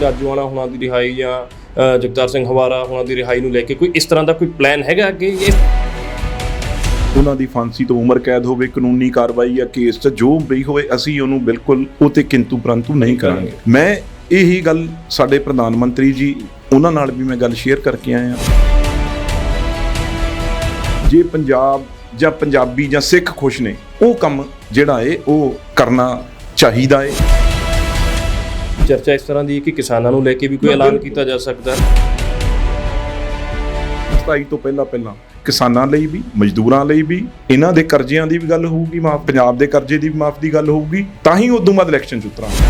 ਜਾਜੂਆਣਾ ਹੁਣਾਂ ਦੀ ਰਿਹਾਈ ਜਾਂ ਜਗਤਾਰ ਸਿੰਘ ਹਵਾਰਾ ਹੁਣਾਂ ਦੀ ਰਿਹਾਈ ਨੂੰ ਲੈ ਕੇ ਕੋਈ ਇਸ ਤਰ੍ਹਾਂ ਦਾ ਕੋਈ ਪਲਾਨ ਹੈਗਾ ਅੱਗੇ ਇਹ? ਉਹਨਾਂ ਦੀ ਫਾਂਸੀ ਤੋਂ ਉਮਰ ਕੈਦ ਹੋਵੇ ਕਾਨੂੰਨੀ ਕਾਰਵਾਈ ਜਾਂ ਕੇਸ 'ਚ ਜੋ ਵੀ ਹੋਵੇ ਅਸੀਂ ਉਹਨੂੰ ਬਿਲਕੁਲ ਉਹ ਤੇ ਕਿੰਤੂ ਪਰੰਤੂ ਨਹੀਂ ਕਰਾਂਗੇ। ਮੈਂ ਇਹੀ ਗੱਲ ਸਾਡੇ ਪ੍ਰਧਾਨ ਮੰਤਰੀ ਜੀ ਉਹਨਾਂ ਨਾਲ ਵੀ ਮੈਂ ਗੱਲ ਸ਼ੇਅਰ ਕਰਕੇ ਆਇਆ। ਜੇ ਪੰਜਾਬ ਜਾਂ ਪੰਜਾਬੀ ਜਾਂ ਸਿੱਖ ਖੁਸ਼ ਨੇ ਉਹ ਕੰਮ ਜਿਹੜਾ ਏ ਉਹ ਕਰਨਾ ਚਾਹੀਦਾ ਏ। ਚਰਚਾ ਇਸ ਤਰ੍ਹਾਂ ਦੀ ਹੈ ਕਿ ਕਿਸਾਨਾਂ ਨੂੰ ਲੈ ਕੇ ਵੀ ਕੋਈ ਐਲਾਨ ਕੀਤਾ ਜਾ ਸਕਦਾ ਹੈ? 27 ਤੋਂ ਪਹਿਲਾਂ ਪਹਿਲਾਂ ਕਿਸਾਨਾਂ ਲਈ ਵੀ ਮਜ਼ਦੂਰਾਂ ਲਈ ਵੀ ਇਹਨਾਂ ਦੇ ਕਰਜ਼ਿਆਂ ਦੀ ਵੀ ਗੱਲ ਹੋਊਗੀ ਮਾਫ ਪੰਜਾਬ ਦੇ ਕਰਜ਼ੇ ਦੀ ਵੀ ਮਾਫ ਦੀ ਗੱਲ ਹੋਊਗੀ ਤਾਂ ਹੀ ਉਦੋਂ ਬਾਅਦ ਇਲੈਕਸ਼ਨ 'ਚ ਉਤਰਾਂਗੇ।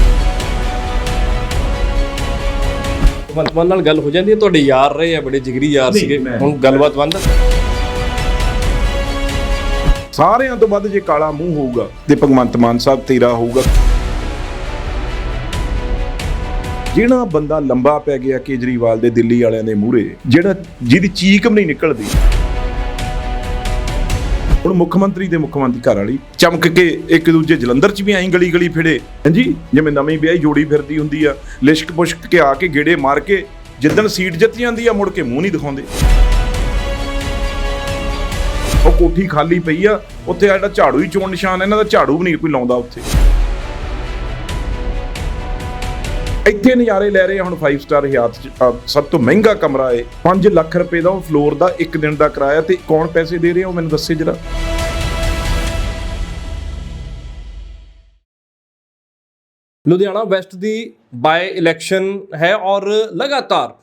ਨਾਲ ਗੱਲ ਹੋ ਜਾਂਦੀ ਹੈ ਤੁਹਾਡੇ ਯਾਰ ਰਹੇ ਆ ਬੜੇ ਜਿਗਰੀ ਯਾਰ ਨਹੀਂ, ਸੀਗੇ। ਮੈਂ- ਹੁਣ ਗੱਲਬਾਤ ਬੰਦ? ਸਾਰਿਆਂ ਤੋਂ ਵੱਧ ਜੇ ਕਾਲਾ ਮੂੰਹ ਹੋਊਗਾ ਤੇ ਭਗਵੰਤ ਮਾਨ ਸਾਹਿਬ ਤੇਰਾ ਹੋਊਗਾ। ਜਿਹੜਾ ਬੰਦਾ ਲੰਬਾ ਪੈ ਗਿਆ ਕੇਜਰੀਵਾਲ ਦੇ ਦਿੱਲੀ ਵਾਲਿਆਂ ਦੇ ਮੂਹਰੇ ਜਿਹੜਾ ਜਿਹਦੀ ਚੀਕ ਵੀ ਨਹੀਂ ਨਿਕਲਦੀ। ਹੁਣ ਮੁੱਖ ਮੰਤਰੀ ਦੇ ਮੁੱਖ ਮੰਤਰੀ ਘਰ ਵਾਲੀ ਚਮਕ ਕੇ ਇੱਕ ਦੂਜੇ ਜਲੰਧਰ 'ਚ ਵੀ ਐਂ ਗਲੀ ਗਲੀ ਫਿੜੇ ਹਾਂਜੀ ਜਿਵੇਂ ਨਵੀਂ ਵਿਆਹੀ ਜੋੜੀ ਫਿਰਦੀ ਹੁੰਦੀ ਆ ਲਿਸ਼ਕ ਪੁਸ਼ਕ ਕੇ ਆ ਕੇ ਗੇੜੇ ਮਾਰ ਕੇ ਜਿੱਦਣ ਸੀਟ ਜਿੱਤ ਜਾਂਦੀ ਆ ਮੁੜ ਕੇ ਮੂੰਹ ਨਹੀਂ ਦਿਖਾਉਂਦੇ। ਉਹ ਕੋਠੀ ਖਾਲੀ ਪਈ ਆ ਉੱਥੇ ਆ ਜਿਹੜਾ ਝਾੜੂ ਹੀ ਚੋਣ ਨਿਸ਼ਾਨ ਆ, ਇਹਨਾਂ ਦਾ ਝਾੜੂ ਵੀ ਨਹੀਂ ਕੋਈ ਲਾਉਂਦਾ ਉੱਥੇ। ਇੱਥੇ ਨਜ਼ਾਰੇ ਲੈ ਰਹੇ ਹੁਣ 5 ਸਟਾਰ ਹਯਾਤ ਚ। ਸਭ ਤੋਂ ਮਹਿੰਗਾ ਕਮਰਾ ਏ 5 ਲੱਖ ਰੁਪਏ ਦਾ ਉਹ ਫਲੋਰ ਦਾ ਇੱਕ ਦਿਨ ਦਾ ਕਿਰਾਇਆ ਤੇ ਕੌਣ ਪੈਸੇ ਦੇ ਰਿਹਾ ਉਹ ਮੈਨੂੰ ਦੱਸੇ ਜਰਾ। ਲੁਧਿਆਣਾ ਵੈਸਟ ਦੀ ਬਾਈ ਇਲੈਕਸ਼ਨ ਹੈ ਔਰ ਲਗਾਤਾਰ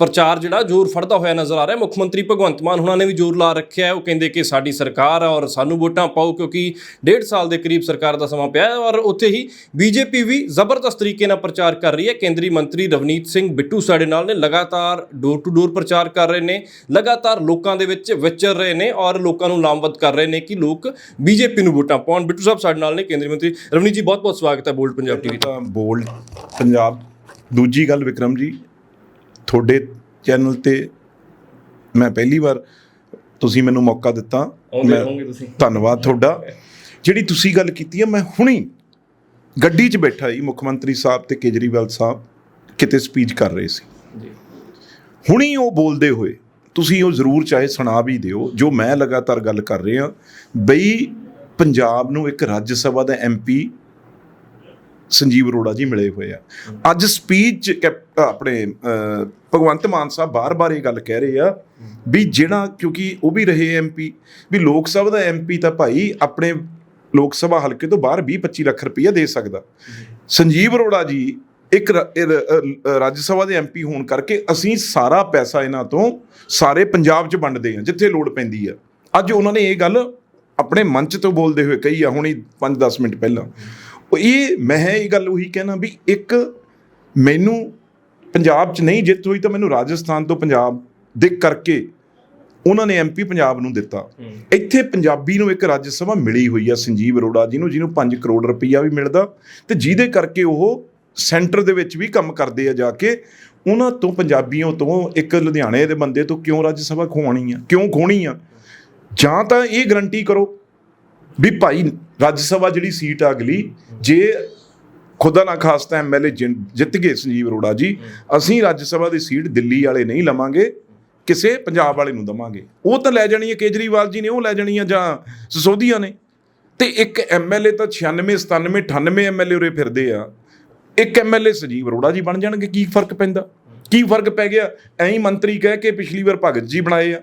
ਪ੍ਰਚਾਰ ਜਿਹੜਾ ਜ਼ੋਰ ਫੜਦਾ ਹੋਇਆ ਨਜ਼ਰ ਆ ਰਿਹਾ। ਮੁੱਖ ਮੰਤਰੀ ਭਗਵੰਤ ਮਾਨ ਹੁਣਾਂ ਨੇ ਵੀ ਜ਼ੋਰ ਲਾ ਰੱਖਿਆ ਹੈ। ਉਹ ਕਹਿੰਦੇ ਕਿ ਸਾਡੀ ਸਰਕਾਰ ਹੈ ਔਰ ਸਾਨੂੰ ਵੋਟਾਂ ਪਾਓ ਕਿਉਂਕਿ ਡੇਢ ਸਾਲ ਦੇ ਕਰੀਬ ਸਰਕਾਰ ਦਾ ਸਮਾਂ ਪਿਆ ਹੈ ਔਰ ਉੱਥੇ ਹੀ ਬੀਜੇਪੀ ਵੀ ਜ਼ਬਰਦਸਤ ਤਰੀਕੇ ਨਾਲ ਪ੍ਰਚਾਰ ਕਰ ਰਹੀ ਹੈ। ਕੇਂਦਰੀ ਮੰਤਰੀ ਰਵਨੀਤ ਸਿੰਘ ਬਿੱਟੂ ਸਾਡੇ ਨਾਲ ਨੇ ਲਗਾਤਾਰ ਡੋਰ ਟੂ ਡੋਰ ਪ੍ਰਚਾਰ ਕਰ ਰਹੇ ਨੇ ਲਗਾਤਾਰ ਲੋਕਾਂ ਦੇ ਵਿੱਚ ਵਿਚਰ ਰਹੇ ਨੇ ਔਰ ਲੋਕਾਂ ਨੂੰ ਲਾਮਬੱਧ ਕਰ ਰਹੇ ਨੇ ਕਿ ਲੋਕ ਬੀਜੇਪੀ ਨੂੰ ਵੋਟਾਂ ਪਾਉਣ। ਬਿੱਟੂ ਸਾਹਿਬ ਸਾਡੇ ਨਾਲ ਨੇ ਕੇਂਦਰੀ ਮੰਤਰੀ ਰਵਨੀਤ ਜੀ ਬਹੁਤ ਬਹੁਤ ਸਵਾਗਤ ਹੈ ਬੋਲਡ ਪੰਜਾਬ ਟੀਵੀ ਤਾਂ ਬੋਲਡ ਪੰਜਾਬ। ਦੂਜੀ ਗੱਲ ਵਿਕਰਮ ਜੀ ਤੁਹਾਡੇ ਚੈਨਲ ਤੇ ਮੈਂ ਪਹਿਲੀ ਵਾਰ ਤੁਸੀਂ ਮੈਨੂੰ ਮੌਕਾ ਦਿੱਤਾ। ਆਉਂਦੇ ਮੈਂ- ਰਹੋਗੇ ਤੁਸੀਂ। ਧੰਨਵਾਦ ਤੁਹਾਡਾ। ਜਿਹੜੀ ਤੁਸੀਂ ਗੱਲ ਕੀਤੀ ਹੈ ਮੈਂ ਹੁਣੀ ਗੱਡੀ 'ਚ ਬੈਠਾ ਹੀ ਮੁੱਖ ਮੰਤਰੀ ਸਾਹਿਬ ਤੇ ਕੇਜਰੀਵਾਲ ਸਾਹਿਬ ਕਿਤੇ ਸਪੀਚ ਕਰ ਰਹੇ ਸੀ। ਜੀ। ਹੁਣੀ ਉਹ ਬੋਲਦੇ ਹੋਏ ਤੁਸੀਂ ਉਹ ਜ਼ਰੂਰ ਚਾਹੇ ਸੁਣਾ ਵੀ ਦਿਓ ਜੋ ਮੈਂ ਲਗਾਤਾਰ ਗੱਲ ਕਰ ਰਿਹਾ ਬਈ ਪੰਜਾਬ ਨੂੰ ਇੱਕ ਰਾਜ ਸਭਾ ਦਾ ਐਮਪੀ ਸੰਜੀਵ ਅਰੋੜਾ ਜੀ ਮਿਲੇ ਹੋਏ ਆ। ਅੱਜ ਸਪੀਚ 'ਚ ਆਪਣੇ ਭਗਵੰਤ ਮਾਨ ਸਾਹਿਬ ਬਾਰ-ਬਾਰ ਇਹ ਗੱਲ ਕਹਿ ਰਹੇ ਆ ਵੀ ਜਿਹੜਾ ਕਿਉਂਕਿ ਉਹ ਵੀ ਰਹੇ ਐਮਪੀ ਵੀ ਲੋਕ ਸਭਾ ਦਾ ਐਮਪੀ ਤਾਂ ਭਾਈ ਆਪਣੇ ਲੋਕ ਸਭਾ ਹਲਕੇ ਤੋਂ ਬਾਹਰ 20-25 ਲੱਖ ਰੁਪਈਆ ਦੇ ਸਕਦਾ। ਸੰਜੀਵ ਅਰੋੜਾ ਜੀ ਇੱਕ ਰਾਜ ਸਭਾ ਦੇ ਐਮਪੀ ਹੋਣ ਕਰਕੇ ਅਸੀਂ ਸਾਰਾ ਪੈਸਾ ਇਹਨਾਂ ਤੋਂ ਸਾਰੇ ਪੰਜਾਬ 'ਚ ਵੰਡਦੇ ਹਾਂ ਜਿੱਥੇ ਲੋੜ ਪੈਂਦੀ ਆ। ਅੱਜ ਉਹਨਾਂ ਨੇ ਇਹ ਗੱਲ ਆਪਣੇ ਮੰਚ ਤੋਂ ਬੋਲਦੇ ਹੋਏ ਕਹੀ ਆ ਹੁਣੀ 5-10 ਮਿੰਟ ਪਹਿਲਾਂ। ਇਹ ਮੈਂ ਇਹ ਗੱਲ ਉਹੀ ਕਹਿਣਾ ਵੀ ਇੱਕ ਮੈਨੂੰ ਪੰਜਾਬ 'ਚ ਨਹੀਂ ਜਿੱਤ ਹੋਈ ਤਾਂ ਮੈਨੂੰ ਰਾਜਸਥਾਨ ਤੋਂ ਪੰਜਾਬ ਦੇ ਕਰਕੇ ਉਹਨਾਂ ਨੇ ਐਮਪੀ ਪੰਜਾਬ ਨੂੰ ਦਿੱਤਾ। ਇੱਥੇ ਪੰਜਾਬੀ ਨੂੰ ਇੱਕ ਰਾਜ ਸਭਾ ਮਿਲੀ ਹੋਈ ਆ ਸੰਜੀਵ ਅਰੋੜਾ ਜੀ ਨੂੰ ਜਿਹਨੂੰ 5 ਕਰੋੜ ਰੁਪਈਆ ਵੀ ਮਿਲਦਾ ਤੇ ਜਿਹਦੇ ਕਰਕੇ ਉਹ ਸੈਂਟਰ ਦੇ ਵਿੱਚ ਵੀ ਕੰਮ ਕਰਦੇ ਆ ਜਾ ਕੇ। ਉਹਨਾਂ ਤੋਂ ਪੰਜਾਬੀਆਂ ਤੋਂ ਇੱਕ ਲੁਧਿਆਣੇ ਦੇ ਬੰਦੇ ਤੋਂ ਕਿਉਂ ਰਾਜ ਸਭਾ ਖਵਾਉਣੀ ਆ? ਕਿਉਂ ਖੋਣੀ ਆ? ਜਾਂ ਤਾਂ ਇਹ ਗਰੰਟੀ ਕਰੋ ਵੀ ਭਾਈ ਰਾਜ ਸਭਾ ਜਿਹੜੀ ਸੀਟ ਆ ਅਗਲੀ, ਜੇ ਖੁਦਾ ਨਾ ਖਾਸਤਾ ਐਮਐਲਏ ਜਿੱਤ ਗਏ ਸੰਜੀਵ ਅਰੋੜਾ ਜੀ, ਅਸੀਂ ਰਾਜ ਸਭਾ ਦੀ ਸੀਟ ਦਿੱਲੀ ਵਾਲੇ ਨਹੀਂ ਲਵਾਂਗੇ, ਕਿਸੇ ਪੰਜਾਬ ਵਾਲੇ ਨੂੰ ਦਵਾਂਗੇ। ਉਹ ਤਾਂ ਲੈ ਜਾਣੀ ਹੈ ਕੇਜਰੀਵਾਲ ਜੀ ਨੇ, ਉਹ ਲੈ ਜਾਣੀ ਹੈ ਜਾਂ ਸਸੋਦੀਆ ਨੇ। ਤੇ ਇੱਕ ਐਮਐਲਏ ਤਾਂ 96 97 98 ਐਮਐਲਏ ਉਰੇ ਫਿਰਦੇ ਆ। ਇੱਕ ਐਮਐਲਏ ਸੰਜੀਵ ਅਰੋੜਾ ਜੀ ਬਣ ਜਾਣਗੇ, ਕੀ ਫ਼ਰਕ ਪੈਂਦਾ? ਕੀ ਫ਼ਰਕ ਪੈ ਗਿਆ? ਐਂ ਮੰਤਰੀ ਕਹਿ ਕੇ ਪਿਛਲੀ ਵਾਰ ਭਗਤ ਜੀ ਬਣਾਏ ਆ।